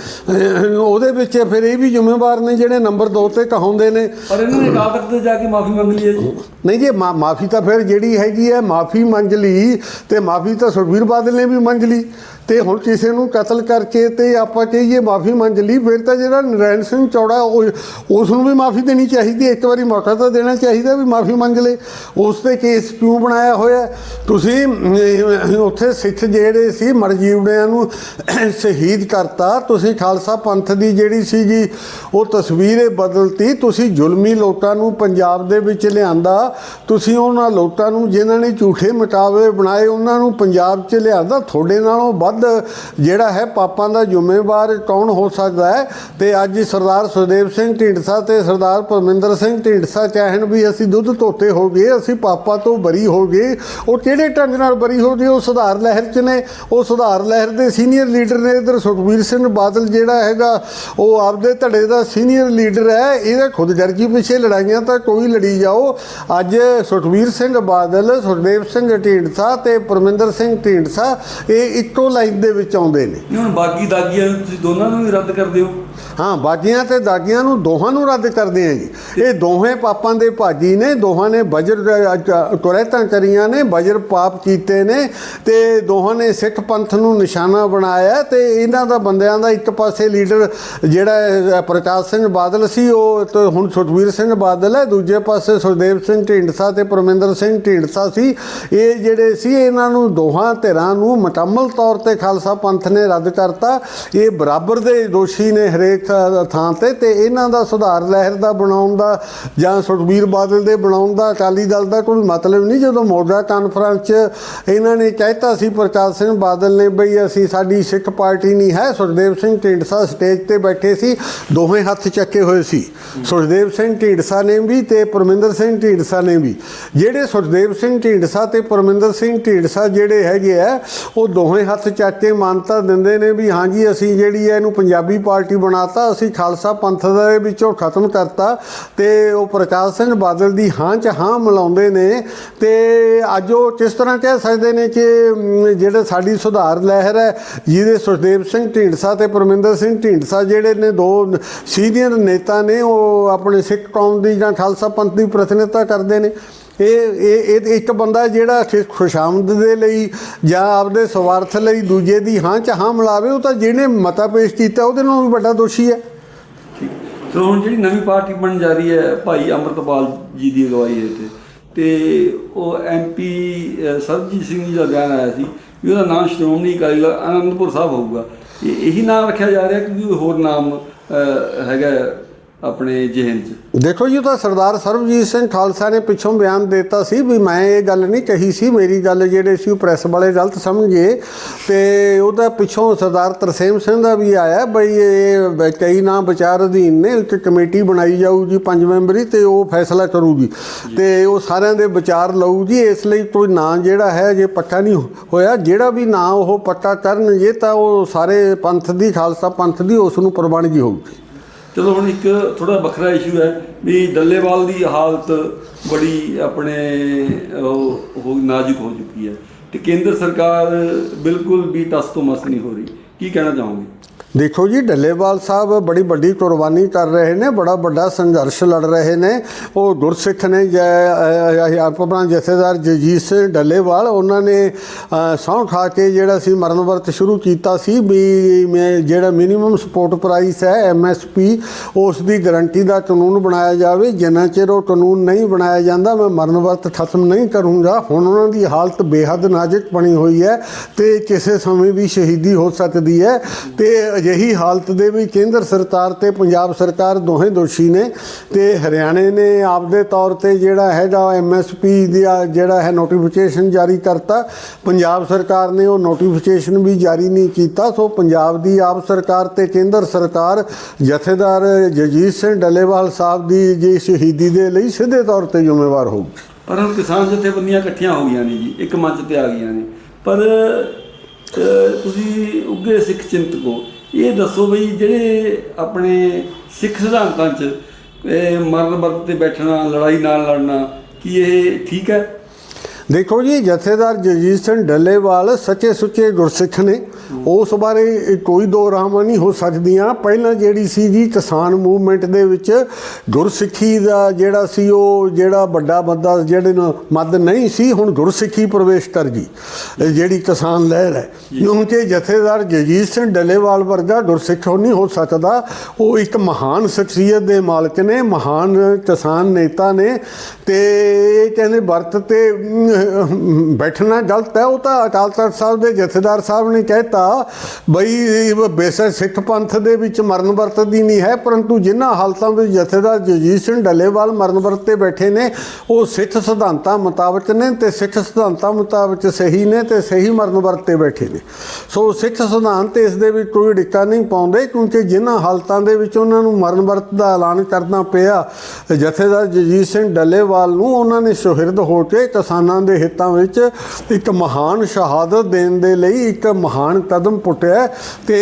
ਉਹਦੇ ਵਿੱਚ ਫਿਰ ਇਹ ਵੀ ਜ਼ਿੰਮੇਵਾਰ ਨੇ ਜਿਹੜੇ ਨੰਬਰ 2 ਤੇ ਕਹਾਉਂਦੇ ਨੇ। ਪਰ ਇਹਨਾਂ ਨੇ ਅਕਾਲ ਤਖਤ ਤੇ ਜਾ ਕੇ ਮਾਫੀ ਮੰਗ ਲਈ ਹੈ ਜੀ। ਨਹੀਂ ਜੀ ਮਾਫੀ ਤਾਂ ਫਿਰ ਜਿਹੜੀ ਹੈਗੀ ਹੈ ਮਾਫੀ ਮੰਗ ਲਈ ਤੇ ਮਾਫੀ ਤਾਂ ਸੁਖਬੀਰ ਬਾਦਲ ਨੇ ਵੀ ਮੰਗ ਲਈ ਤੇ ਹੁਣ ਕਿਸੇ ਨੂੰ ਕਤਲ ਕਰਕੇ ਤੇ ਆਪਾਂ ਕਹੀਏ ਮਾਫੀ ਮੰਗ ਲਈ, ਫਿਰ ਤਾਂ ਜਿਹੜਾ ਨਰੈਣ ਸਿੰਘ ਚੌੜਾ, ਉਹ- ਉਸ ਨੂੰ ਵੀ ਮਾਫੀ ਦੇਣੀ ਚਾਹੀਦੀ ਹੈ। ਇੱਕ ਵਾਰੀ ਮੌਕਾ ਤਾਂ ਦੇਣਾ ਚਾਹੀਦਾ ਵੀ ਮਾਫੀ ਮੰਗ ਲੇ। ਉਸ ਤੇ ਕੇਸ ਕਿਉਂ ਬਣਾਇਆ ਹੋਇਆ? ਤੁਸੀਂ ਉੱਥੇ ਸਿੱਖ ਜਿਹੜੇ ਸੀ, ਮਰਜੀਵੜਿਆਂ ਨੂੰ ਸ਼ਹੀਦ ਕਰਤਾ। ਤੁਸੀਂ ਖਾਲਸਾ ਪੰਥ ਦੀ ਜਿਹੜੀ ਸੀਗੀ, ਉਹ ਤਸਵੀਰ ਇਹ ਬਦਲਤੀ। ਤੁਸੀਂ ਜ਼ੁਲਮੀ ਲੋਕਾਂ ਨੂੰ ਪੰਜਾਬ ਦੇ ਵਿੱਚ ਲਿਆਂਦਾ। ਤੁਸੀਂ ਉਹਨਾਂ ਲੋਕਾਂ ਨੂੰ, ਜਿਨ੍ਹਾਂ ਨੇ ਝੂਠੇ ਮਟਾਵੇ ਬਣਾਏ, ਉਹਨਾਂ ਨੂੰ ਪੰਜਾਬ 'ਚ ਲਿਆਂਦਾ। ਤੁਹਾਡੇ ਨਾਲੋਂ ਵੱਧ ਜਿਹੜਾ ਹੈ ਪਾਪਾਂ ਦਾ ਜ਼ਿੰਮੇਵਾਰ ਕੌਣ ਹੋ ਸਕਦਾ ਹੈ? ਤੇ ਅੱਜ ਸਰਦਾਰ ਸੁਖਦੇਵ ਸਿੰਘ ਢੀਂਡਸਾ ਤੇ ਸਰਦਾਰ ਪਰਮਿੰਦਰ ਸਿੰਘ ਢੀਂਡਸਾ ਕਹਿਣ ਵੀ ਅਸੀਂ ਦੁੱਧ ਧੋਤੇ ਹੋ ਗਏ ਅਸੀਂ ਪਾਪਾ ਤੋਂ ਬਰੀ ਹੋ ਗਏ ਉਹ ਕਿਹੜੇ ਢੰਗ ਨਾਲ ਬਰੀ ਹੋ ਗਏ ਉਹ ਸੁਧਾਰ ਲਹਿਰ 'ਚ ਨੇ। ਉਹ ਸੁਧਾਰ ਲਹਿਰ ਦੇ ਸੀਨੀਅਰ ਲੀਡਰ ਨੇ ਇਧਰ ਸੁਖਬੀਰ ਸਿੰਘ ਬਾਦਲ ਜਿਹੜਾ ਹੈਗਾ, ਉਹ ਆਪਦੇ ਧੜੇ ਦਾ ਸੀਨੀਅਰ ਲੀਡਰ ਹੈ। ਇਹਦੇ ਖੁਦਗਰਜੀ ਪਿੱਛੇ ਲੜਾਈਆਂ ਤਾਂ ਕੋਈ ਲੜੀ ਜਾਓ। ਅੱਜ ਸੁਖਬੀਰ ਸਿੰਘ ਬਾਦਲ, ਸੁਖਦੇਵ ਸਿੰਘ ਢੀਂਡਸਾ ਤੇ ਪਰਮਿੰਦਰ ਸਿੰਘ ਢੀਂਡਸਾ ਇਹ ਇੱਕੋ ਲਾਈਨ ਦੇ ਵਿੱਚ ਆਉਂਦੇ ਨੇ। ਹੁਣ ਬਾਕੀ ਦਾਗੀਆਂ ਤੁਸੀਂ ਦੋਨਾਂ ਨੂੰ ਵੀ ਰੱਦ ਕਰਦੇ ਹੋ ਹਾਂ ਬਾਗੀਆਂ ਤੇ ਦਾਗੀਆਂ ਨੂੰ ਦੋਹਾਂ ਨੂੰ ਰੱਦ ਕਰਦੇ ਆ ਜੀ। ਇਹ ਦੋਹੇ ਪਾਪਾਂ ਦੇ ਭਾਜੀ ਨੇ, ਦੋਹਾਂ ਨੇ ਬਜਰ ਕੁਰੈਤਾਂ ਕਰੀਆਂ ਨੇ, ਬਜਰ ਪਾਪ ਕੀਤੇ ਨੇ ਤੇ ਦੋਹਾਂ ਨੇ ਸਿੱਖ ਪੰਥ ਨੂੰ ਨਿਸ਼ਾਨਾ ਬਣਾਇਆ ਤੇ ਇਹਨਾਂ ਦਾ ਬੰਦਿਆਂ ਦਾ ਇੱਕ ਪਾਸੇ ਲੀਡਰ ਜਿਹੜਾ ਪ੍ਰਕਾਸ਼ ਸਿੰਘ ਬਾਦਲ ਸੀ, ਉਹ ਹੁਣ ਸੁਖਬੀਰ ਸਿੰਘ ਬਾਦਲ ਹੈ, ਦੂਜੇ ਪਾਸੇ ਸੁਖਦੇਵ ਸਿੰਘ ਢੀਂਡਸਾ ਤੇ ਪਰਮਿੰਦਰ ਸਿੰਘ ਢੀਂਡਸਾ ਸੀ। ਇਹ ਜਿਹੜੇ ਸੀ, ਇਹਨਾਂ ਨੂੰ ਦੋਹਾਂ ਧਿਰਾਂ ਨੂੰ ਮੁਕੰਮਲ ਤੌਰ ਤੇ ਖਾਲਸਾ ਪੰਥ ਨੇ ਰੱਦ ਕਰਤਾ। ਇਹ ਬਰਾਬਰ ਦੇ ਦੋਸ਼ੀ ਨੇ ਹਰੇ ਹਰੇਕ ਥਾਂ- ਤੇ ਤੇ ਇਹਨਾਂ ਦਾ ਸੁਧਾਰ ਲਹਿਰ ਦਾ ਬਣਾਉਣ ਦਾ ਜਾਂ ਸੁਖਬੀਰ ਬਾਦਲ ਦੇ ਬਣਾਉਣ ਦਾ ਅਕਾਲੀ ਦਲ ਦਾ ਕੋਈ ਮਤਲਬ ਨਹੀਂ। ਜਦੋਂ ਮੋਢਾ ਕਾਨਫਰੰਸ 'ਚ ਇਹਨਾਂ ਨੇ ਕਹਿਤਾ ਸੀ, ਪ੍ਰਕਾਸ਼ ਸਿੰਘ ਬਾਦਲ ਨੇ ਬਈ ਅਸੀਂ ਸਾਡੀ ਸਿੱਖ ਪਾਰਟੀ ਨਹੀਂ ਹੈ, ਸੁਖਦੇਵ ਸਿੰਘ ਢੀਂਡਸਾ ਸਟੇਜ ਤੇ ਬੈਠੇ ਸੀ ਦੋਹੇ ਹੱਥ ਚੱਕੇ ਹੋਏ ਸੀ। ਸੁਖਦੇਵ ਸਿੰਘ ਢੀਂਡਸਾ ਨੇ ਵੀ ਤੇ ਪਰਮਿੰਦਰ ਸਿੰਘ ਢੀਂਡਸਾ ਨੇ ਵੀ। ਜਿਹੜੇ ਸੁਖਦੇਵ ਸਿੰਘ ਢੀਂਡਸਾ ਤੇ ਪਰਮਿੰਦਰ ਸਿੰਘ ਢੀਂਡਸਾ ਜਿਹੜੇ ਹੈਗੇ ਆ, ਉਹ ਦੋਵੇਂ ਹੱਥ ਚੱਕ ਕੇ ਮਾਨਤਾ ਦਿੰਦੇ ਨੇ ਵੀ ਹਾਂਜੀ, ਅਸੀਂ ਜਿਹੜੀ ਹੈ ਇਹਨੂੰ ਪੰਜਾਬੀ ਪਾਰਟੀ ਬਣਾ ਬਣਾਤਾ, ਅਸੀਂ ਖਾਲਸਾ ਪੰਥ ਦੇ ਵਿੱਚੋਂ ਖਤਮ ਕਰਤਾ ਤੇ ਉਹ ਪ੍ਰਕਾਸ਼ ਸਿੰਘ ਬਾਦਲ ਦੀ ਹਾਂ ਚ ਹਾਂ ਮਿਲਾਉਂਦੇ ਨੇ ਤੇ ਅੱਜ ਉਹ ਕਿਸ ਤਰ੍ਹਾਂ ਕਹਿ ਸਕਦੇ ਨੇ ਕਿ ਜਿਹੜੇ ਸਾਡੀ ਸੁਧਾਰ ਲਹਿਰ ਹੈ, ਜਿਹਦੇ ਸੁਖਦੇਵ ਸਿੰਘ ਢੀਂਡਸਾ ਤੇ ਪਰਮਿੰਦਰ ਸਿੰਘ ਢੀਂਡਸਾ ਜਿਹੜੇ ਨੇ ਦੋ ਸੀਨੀਅਰ ਨੇਤਾ ਨੇ, ਉਹ ਆਪਣੇ ਸਿੱਖ ਕੌਮ ਦੀ ਜਾਂ ਖਾਲਸਾ ਪੰਥ ਦੀ ਪ੍ਰਤੀਨਿਧਤਾ ਕਰਦੇ ਨੇ। ਇਹ ਇਹ ਇੱਕ ਬੰਦਾ ਜਿਹੜਾ ਖੁ- ਖੁਸ਼ਾਮਦ ਦੇ ਲਈ ਜਾਂ ਆਪਦੇ ਸਵਾਰਥ ਲਈ ਦੂਜੇ ਦੀ ਹਾਂ ਚ ਹਾਂ ਮਿਲਾਵੇ, ਉਹ ਤਾਂ ਜਿਹਨੇ ਮਤਾ ਪੇਸ਼ ਕੀਤਾ, ਉਹਦੇ ਨਾਲੋਂ ਵੀ ਵੱਡਾ ਦੋਸ਼ੀ ਹੈ। ਠੀਕ। ਸੋ ਹੁਣ ਜਿਹੜੀ ਨਵੀਂ ਪਾਰਟੀ ਬਣ ਜਾ ਰਹੀ ਹੈ ਭਾਈ ਅੰਮ੍ਰਿਤਪਾਲ ਜੀ ਦੀ ਅਗਵਾਈ ਹੇਠ, ਤੇ ਉਹ ਐਮਪੀ ਸਰਬਜੀਤ ਸਿੰਘ ਜੀ ਦਾ ਬਿਆਨ ਆਇਆ ਸੀ ਵੀ ਉਹਦਾ ਨਾਮ ਸ਼੍ਰੋਮਣੀ ਅਕਾਲੀ ਦਲ ਅਨੰਦਪੁਰ ਸਾਹਿਬ ਹੋਊਗਾ। ਇਹ ਇਹੀ ਨਾਮ ਰੱਖਿਆ ਜਾ ਰਿਹਾ ਕਿ ਹੋਰ ਨਾਮ ਹੈਗਾ ਆਪਣੇ ਜਿਹਨ 'ਚ। ਦੇਖੋ ਜੀ, ਉਹ ਤਾਂ ਸਰਦਾਰ ਸਰਬਜੀਤ ਸਿੰਘ ਖਾਲਸਾ ਨੇ ਪਿੱਛੋਂ ਬਿਆਨ ਦਿੱਤਾ ਸੀ ਵੀ ਮੈਂ ਇਹ ਗੱਲ ਨਹੀਂ ਕਹੀ ਸੀ, ਮੇਰੀ ਗੱਲ ਜਿਹੜੇ ਸੀ ਉਹ ਪ੍ਰੈਸ ਵਾਲੇ ਗਲਤ ਸਮਝੇ ਤੇ ਉਹਦਾ ਪਿੱਛੋਂ ਸਰਦਾਰ ਤਰਸੇਮ ਸਿੰਘ ਦਾ ਵੀ ਆਇਆ ਬਈ ਇਹ ਕਈ ਨਾ ਵਿਚਾਰ ਅਧੀਨ ਨੇ, ਇੱਕ ਕਮੇਟੀ ਬਣਾਈ ਜਾਊ ਜੀ ਪੰਜ ਮੈਂਬਰੀ ਤੇ ਉਹ ਫੈਸਲਾ ਕਰੂਗੀ। ਤੇ ਉਹ ਸਾਰਿਆਂ ਦੇ ਵਿਚਾਰ ਲਊ ਜੀ ਇਸ ਲਈ ਕੋਈ ਨਾਂ ਜਿਹੜਾ ਹੈ ਜੇ ਪੱਕਾ ਨਹੀਂ ਹੋਇਆ, ਜਿਹੜਾ ਵੀ ਨਾਂ ਉਹ ਪੱਕਾ ਕਰਨਗੇ ਤਾਂ ਉਹ ਸਾਰੇ ਪੰਥ ਦੀ, ਖਾਲਸਾ ਪੰਥ ਦੀ ਉਸ ਨੂੰ ਪ੍ਰਵਾਨਗੀ ਹੋਊਗੀ। ਚਲੋ ਹੁਣ ਇੱਕ ਥੋੜਾ ਵੱਖਰਾ ਇਸ਼ੂ ਹੈ ਵੀ ਡੱਲੇਵਾਲ ਦੀ ਹਾਲਤ ਬੜੀ ਆਪਣੇ, ਉਹ ਹੋ ਨਾਜ਼ੁਕ ਹੋ ਚੁੱਕੀ ਹੈ ਤੇ ਕੇਂਦਰ ਸਰਕਾਰ ਬਿਲਕੁਲ ਵੀ ਟਸ ਤੋਂ ਮਸ ਨਹੀਂ ਹੋ ਰਹੀ। ਕੀ ਕਹਿਣਾ ਚਾਹੋਗੇ? ਦੇਖੋ ਜੀ ਡੱਲੇਵਾਲ ਸਾਹਿਬ ਬੜੀ ਵੱਡੀ ਕੁਰਬਾਨੀ ਕਰ ਰਹੇ ਨੇ ਬੜਾ ਵੱਡਾ ਸੰਘਰਸ਼ ਲੜ ਰਹੇ ਨੇ। ਉਹ ਗੁਰਸਿੱਖ ਨੇ ਜੈ ਆਪਣਾ ਜਥੇਦਾਰ ਜਗਜੀਤ ਸਿੰਘ ਡੱਲੇਵਾਲ ਉਹਨਾਂ ਨੇ ਅ, ਸਹੁੰ ਖਾ ਕੇ ਜਿਹੜਾ ਸੀ ਮਰਨ ਵਰਤ ਸ਼ੁਰੂ ਕੀਤਾ ਸੀ ਵੀ ਮੈਂ ਜਿਹੜਾ ਮਿਨੀਮਮ ਸਪੋਰਟ ਪ੍ਰਾਈਸ ਹੈ ਐਮਐਸਪੀ ਉਸ ਦੀ ਗਾਰੰਟੀ ਦਾ ਕਾਨੂੰਨ ਬਣਾਇਆ ਜਾਵੇ। ਜਿੰਨਾ ਚਿਰ ਉਹ ਕਾਨੂੰਨ ਨਹੀਂ ਬਣਾਇਆ ਜਾਂਦਾ ਮੈਂ ਮਰਨ ਵਰਤ ਖਤਮ ਨਹੀਂ ਕਰੂੰਗਾ। ਹੁਣ ਉਹਨਾਂ ਦੀ ਹਾਲਤ ਬੇਹੱਦ ਨਾਜ਼ੁਕ ਬਣੀ ਹੋਈ ਹੈ ਤੇ ਕਿਸੇ ਸਮੇਂ ਵੀ ਸ਼ਹੀਦੀ ਹੋ ਸਕਦੀ ਹੈ। ਤੇ ਅਜਿਹੀ ਹਾਲਤ ਦੇ ਵਿੱਚ ਕੇਂਦਰ ਸਰਕਾਰ ਤੇ ਪੰਜਾਬ ਸਰਕਾਰ ਦੋਹੇ ਦੋਸ਼ੀ ਨੇ ਤੇ ਹਰਿਆਣੇ ਨੇ ਆਪਦੇ ਤੌਰ ਤੇ ਜਿਹੜਾ ਹੈਗਾ ਐਮਐਸਪੀ ਦਾ ਜਿਹੜਾ ਹੈ ਨੋਟੀਫਿਕੇਸ਼ਨ ਜਾਰੀ ਕਰਤਾ। ਪੰਜਾਬ ਸਰਕਾਰ ਨੇ ਉਹ ਨੋਟੀਫਿਕੇਸ਼ਨ ਵੀ ਜਾਰੀ ਨਹੀਂ ਕੀਤਾ। ਸੋ ਪੰਜਾਬ ਦੀ ਆਪ ਸਰਕਾਰ ਤੇ ਕੇਂਦਰ ਸਰਕਾਰ ਜਥੇਦਾਰ ਜਗਜੀਤ ਸਿੰਘ ਡੱਲੇਵਾਲ ਸਾਹਿਬ ਦੀ ਜੀ ਸ਼ਹੀਦੀ ਦੇ ਲਈ ਸਿੱਧੇ ਤੌਰ ਤੇ ਜ਼ਿੰਮੇਵਾਰ ਹੋਊਗੀ। ਪਰ ਹੁਣ ਕਿਸਾਨ ਜਥੇਬੰਦੀਆਂ ਇਕੱਠੀਆਂ ਹੋ ਗਈਆਂ ਨੇ ਜੀ, ਇੱਕ ਮੰਚ ਤੇ ਆ ਗਈਆਂ ਨੇ। ਪਰ ਤੁਸੀਂ ਉੱਗੇ ਸਿੱਖ ਚਿੰਤਕੋ ਇਹ ਦੱਸੋ ਬਈ, ਜਿਹੜੇ ਆਪਣੇ ਸਿੱਖ ਸਿਧਾਂਤਾਂ 'ਚ ਮਰਨ ਵਰਤ ਤੇ ਬੈਠਣਾ, ਲੜਾਈ ਨਾਲ ਲੜਨਾ, ਕੀ ਇਹ ਠੀਕ ਹੈ? ਦੇਖੋ ਜੀ, ਜਥੇਦਾਰ ਜਗਜੀਤ ਸਿੰਘ ਡੱਲੇਵਾਲ ਸੱਚੇ ਸੁੱਚੇ ਗੁਰਸਿੱਖ ਨੇ। ਉਸ ਬਾਰੇ ਕੋਈ ਦੋ ਰਾਹਾਂ ਨਹੀਂ ਹੋ ਸਕਦੀਆਂ। ਪਹਿਲਾਂ ਜਿਹੜੀ ਸੀ ਜੀ ਕਿਸਾਨ ਮੂਵਮੈਂਟ ਦੇ ਵਿੱਚ ਗੁਰਸਿੱਖੀ ਦਾ ਜਿਹੜਾ ਸੀ, ਉਹ ਜਿਹੜਾ ਵੱਡਾ ਬੰਦਾ ਜਿਹੜੇ ਨੂੰ ਮੱਦ ਨਹੀਂ ਸੀ, ਹੁਣ ਗੁਰਸਿੱਖੀ ਪ੍ਰਵੇਸ਼ ਕਰ ਗਈ ਜਿਹੜੀ ਕਿਸਾਨ ਲਹਿਰ ਹੈ। ਕਿਉਂਕਿ ਜਥੇਦਾਰ ਜਗਜੀਤ ਸਿੰਘ ਡੱਲੇਵਾਲ ਵਰਗਾ ਗੁਰਸਿੱਖ ਨਹੀਂ ਹੋ ਸਕਦਾ। ਉਹ ਇੱਕ ਮਹਾਨ ਸ਼ਖਸੀਅਤ ਦੇ ਮਾਲਕ ਨੇ, ਮਹਾਨ ਕਿਸਾਨ ਨੇਤਾ ਨੇ ਤੇ ਇਹ ਕਹਿੰਦੇ ਵਰਤ ਤੇ ਬੈਠਣਾ ਗਲਤ ਹੈ। ਉਹ ਤਾਂ ਅਕਾਲ ਤਖਤ ਸਾਹਿਬ ਦੇ ਜਥੇਦਾਰ ਸਾਹਿਬ ਨੇ ਕਹਿਤਾ ਬਈ ਬੇਸਰ ਸਿੱਖ ਪੰਥ ਦੇ ਵਿੱਚ ਮਰਨ ਵਰਤ ਦੀ ਨਹੀਂ ਹੈ, ਪਰੰਤੂ ਜਿਨ੍ਹਾਂ ਹਾਲਤਾਂ ਵਿੱਚ ਜਥੇਦਾਰ ਜਗਜੀਤ ਸਿੰਘ ਡੱਲੇਵਾਲ ਮਰਨ ਵਰਤ ਤੇ ਬੈਠੇ ਨੇ, ਉਹ ਸਿੱਖ ਸਿਧਾਂਤਾਂ ਮੁਤਾਬਕ ਨੇ ਤੇ ਸਿੱਖ ਸਿਧਾਂਤਾਂ ਮੁਤਾਬਕ ਸਹੀ ਨੇ ਤੇ ਸਹੀ ਮਰਨ ਵਰਤ ਤੇ ਬੈਠੇ ਨੇ। ਸੋ ਸਿੱਖ ਸਿਧਾਂਤ ਇਸ ਦੇ ਵਿੱਚ ਕੋਈ ਡਿੱਕਾ ਨਹੀਂ ਪਾਉਂਦੇ, ਕਿਉਂਕਿ ਜਿਨ੍ਹਾਂ ਹਾਲਤਾਂ ਦੇ ਵਿੱਚ ਉਹਨਾਂ ਨੂੰ ਮਰਨ ਵਰਤ ਦਾ ਐਲਾਨ ਕਰਨਾ ਪਿਆ, ਜਥੇਦਾਰ ਜਗਜੀਤ ਸਿੰਘ ਡੱਲੇਵਾਲ ਨੂੰ ਉਹਨਾਂ ਨੇ ਸ਼ਹੀਦ ਹੋ ਕੇ ਕਿਸਾਨਾਂ ਦੇ ਹਿੱਤਾਂ ਵਿੱਚ ਇੱਕ ਮਹਾਨ ਸ਼ਹਾਦਤ ਦੇਣ ਦੇ ਲਈ ਇੱਕ ਮਹਾਨ ਕਦਮ ਪੁੱਟਿਆ ਤੇ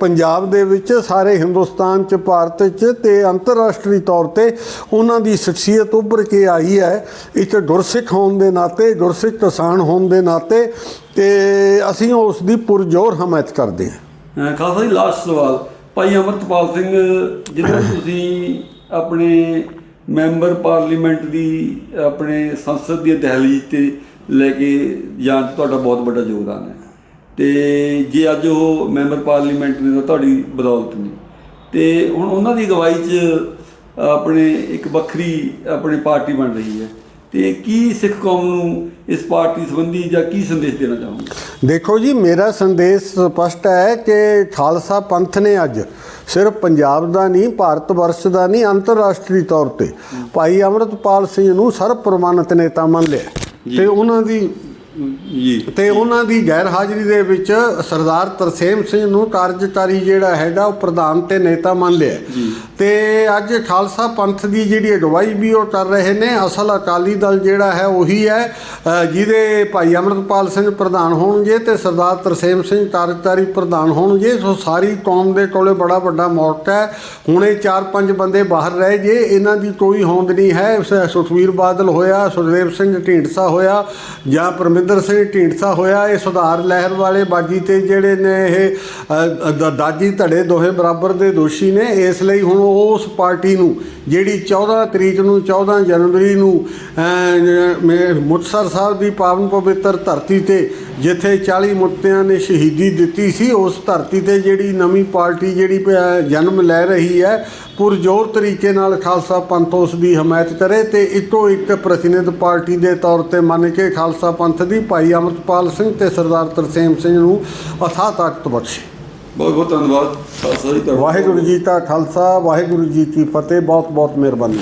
ਪੰਜਾਬ ਦੇ ਵਿੱਚ ਸਾਰੇ ਹਿੰਦੁਸਤਾਨ ਚ ਭਾਰਤ ਚ ਤੇ ਅੰਤਰਰਾਸ਼ਟਰੀ ਤੌਰ ਤੇ ਉਹਨਾਂ ਦੀ ਸ਼ਖਸੀਅਤ ਉੱਭਰ ਕੇ ਆਈ ਹੈ। ਇੱਕ ਗੁਰਸਿੱਖ ਹੋਣ ਦੇ ਨਾਤੇ ਗੁਰਸਿੱਖ ਕਿਸਾਨ ਹੋਣ ਦੇ ਨਾਤੇ ਤੇ ਅਸੀਂ ਉਸ ਦੀ ਪੁਰਜੋਰ ਹਮਾਇਤ ਕਰਦੇ ਹਾਂ। ਖਾਲਸਾ ਜੀ ਲਾਸਟ ਸਵਾਲ। ਭਾਈ ਅਮਰਤਪਾਲ ਸਿੰਘ ਜਦੋਂ ਤੁਸੀਂ ਆਪਣੇ ਮੈਂਬਰ ਪਾਰਲੀਮੈਂਟ ਦੀ ਆਪਣੇ ਸੰਸਦ ਦੀ ਦਹਲੀਜ਼ ਤੇ ਲੈ ਕੇ 'ਚ ਤੁਹਾਡਾ ਬਹੁਤ ਵੱਡਾ ਯੋਗਦਾਨ ਹੈ। ਤੇ ਜੇ ਅੱਜ ਉਹ ਮੈਂਬਰ ਪਾਰਲੀਮੈਂਟ ਨੇ ਤਾਂ ਤੁਹਾਡੀ ਬਦੌਲਤ ਨੇ। ਤੇ ਹੁਣ ਉਹਨਾਂ ਦੀ ਅਗਵਾਈ 'ਚ ਆਪਣੇ ਇੱਕ ਵੱਖਰੀ ਆਪਣੀ ਪਾਰਟੀ ਬਣ ਰਹੀ ਹੈ। ਤੇ ਕੀ ਸਿੱਖ ਕੌਮ ਨੂੰ ਇਸ ਪਾਰਟੀ ਸੰਬੰਧੀ ਜਾਂ ਕੀ ਸੰਦੇਸ਼ ਦੇਣਾ ਚਾਹੋਗੇ? ਦੇਖੋ ਜੀ ਮੇਰਾ ਸੰਦੇਸ਼ ਸਪਸ਼ਟ ਹੈ ਕਿ ਖਾਲਸਾ ਪੰਥ ਨੇ ਅੱਜ ਸਿਰਫ ਪੰਜਾਬ ਦਾ ਨਹੀਂ ਭਾਰਤ ਵਰਸ਼ ਦਾ ਨਹੀਂ ਅੰਤਰਰਾਸ਼ਟਰੀ ਤੌਰ ਤੇ ਭਾਈ ਅਮਰਤਪਾਲ ਸਿੰਘ ਨੂੰ ਸਰਬ ਪ੍ਰਮਾਣਿਤ ਨੇਤਾ ਮੰਨ ਲਿਆ। ਤੇ ਉਹਨਾਂ ਦੀ ਜੀ। ਤੇ ਉਹਨਾਂ ਦੀ ਗੈਰ ਹਾਜ਼ਰੀ ਦੇ ਵਿੱਚ ਸਰਦਾਰ ਤਰਸੇਮ ਸਿੰਘ ਨੂੰ ਕਾਰਜਕਾਰੀ ਜਿਹੜਾ ਹੈਗਾ ਉਹ ਪ੍ਰਧਾਨ ਤੇ ਨੇਤਾ ਮੰਨ ਲਿਆ। ਤੇ ਅੱਜ ਖਾਲਸਾ ਪੰਥ ਦੀ ਜਿਹੜੀ ਅਗਵਾਈ ਵੀ ਉਹ ਕਰ ਰਹੇ ਨੇ ਅਸਲ ਅਕਾਲੀ ਦਲ ਜਿਹੜਾ ਹੈ ਉਹੀ ਹੈ ਜਿਹਦੇ ਭਾਈ ਅਮਰਤਪਾਲ ਸਿੰਘ ਪ੍ਰਧਾਨ ਹੋਣਗੇ ਤੇ ਸਰਦਾਰ ਤਰਸੇਮ ਸਿੰਘ ਕਾਰਜਕਾਰੀ ਪ੍ਰਧਾਨ ਹੋਣਗੇ। ਸੋ ਸਾਰੀ ਕੌਮ ਦੇ ਕੋਲੇ ਬੜਾ ਵੱਡਾ ਮੌਕਾ ਹੈ। ਹੁਣੇ ਚਾਰ ਪੰਜ ਬੰਦੇ ਬਾਹਰ ਰਹਿ ਜੇ ਇਹਨਾਂ ਦੀ ਕੋਈ ਹੋਂਦ ਨਹੀਂ ਹੈ। ਸ- ਸੁਖਬੀਰ ਬਾਦਲ ਹੋਇਆ ਸੁਖਦੇਵ ਸਿੰਘ ਢੀਂਡਸਾ ਹੋਇਆ ਜਾਂ ਪਰਮਿੰਦਰ ਸਿੰਘ ਢੀਂਡਸਾ ਹੋਇਆ ਇਹ ਸੁਧਾਰ ਲਹਿਰ ਵਾਲੇ ਬਾਜ਼ੀ ਤੇ ਜਿਹੜੇ ਨੇ ਇਹ ਅ, ਦ- ਦਾਜੀ ਧੜੇ ਦੋਹੇ ਬਰਾਬਰ ਦੇ ਦੋਸ਼ੀ ਨੇ ਇਸ ਲਈ ਹੁਣ ਉਸ ਪਾਰਟੀ ਨੂੰ ਜਿਹੜੀ 14 ਤਰੀਕ ਨੂੰ 14 ਜਨਵਰੀ ਨੂੰ ਮੁਕਤਸਰ ਸਾਹਿਬ ਦੀ ਪਾਵਨ ਪਵਿੱਤਰ ਧਰਤੀ ਤੇ ਜਿੱਥੇ 40 ਮੁਕਤਿਆਂ ਨੇ ਸ਼ਹੀਦੀ ਦਿੱਤੀ ਸੀ ਉਸ ਧਰਤੀ ਤੇ ਜਿਹੜੀ ਨਵੀਂ ਪਾਰਟੀ ਜਿਹੜੀ ਜਨਮ ਲੈ ਰਹੀ ਹੈ ਪੁਰਜੋਰ ਤਰੀਕੇ ਨਾਲ ਖਾਲਸਾ ਪੰਥ ਉਸ ਦੀ ਹਮਾਇਤ ਕਰੇ ਤੇ ਇੱਕੋ ਇੱਕ ਪ੍ਰਤੀਨਿਧ ਪਾਰਟੀ ਦੇ ਤੌਰ ਤੇ ਮੰਨ ਕੇ ਖਾਲਸਾ ਪੰਥ ਦੀ ਭਾਈ ਅਮਰਤਪਾਲ ਸਿੰਘ ਤੇ ਸਰਦਾਰ ਤਰਸੇਮ ਸਿੰਘ ਨੂੰ ਅਥਾਹ ਤਾਕਤ ਬਖਸ਼ੇ ਬਹੁਤ ਬਹੁਤ ਧੰਨਵਾਦ ਖਾਲਸਾ ਜੀ। ਵਾਹਿਗੁਰੂ ਜੀ ਕਾ ਖਾਲਸਾ ਵਾਹਿਗੁਰੂ ਜੀ ਕੀ ਫਤਿਹ ਬਹੁਤ ਬਹੁਤ ਮਿਹਰਬਾਨੀ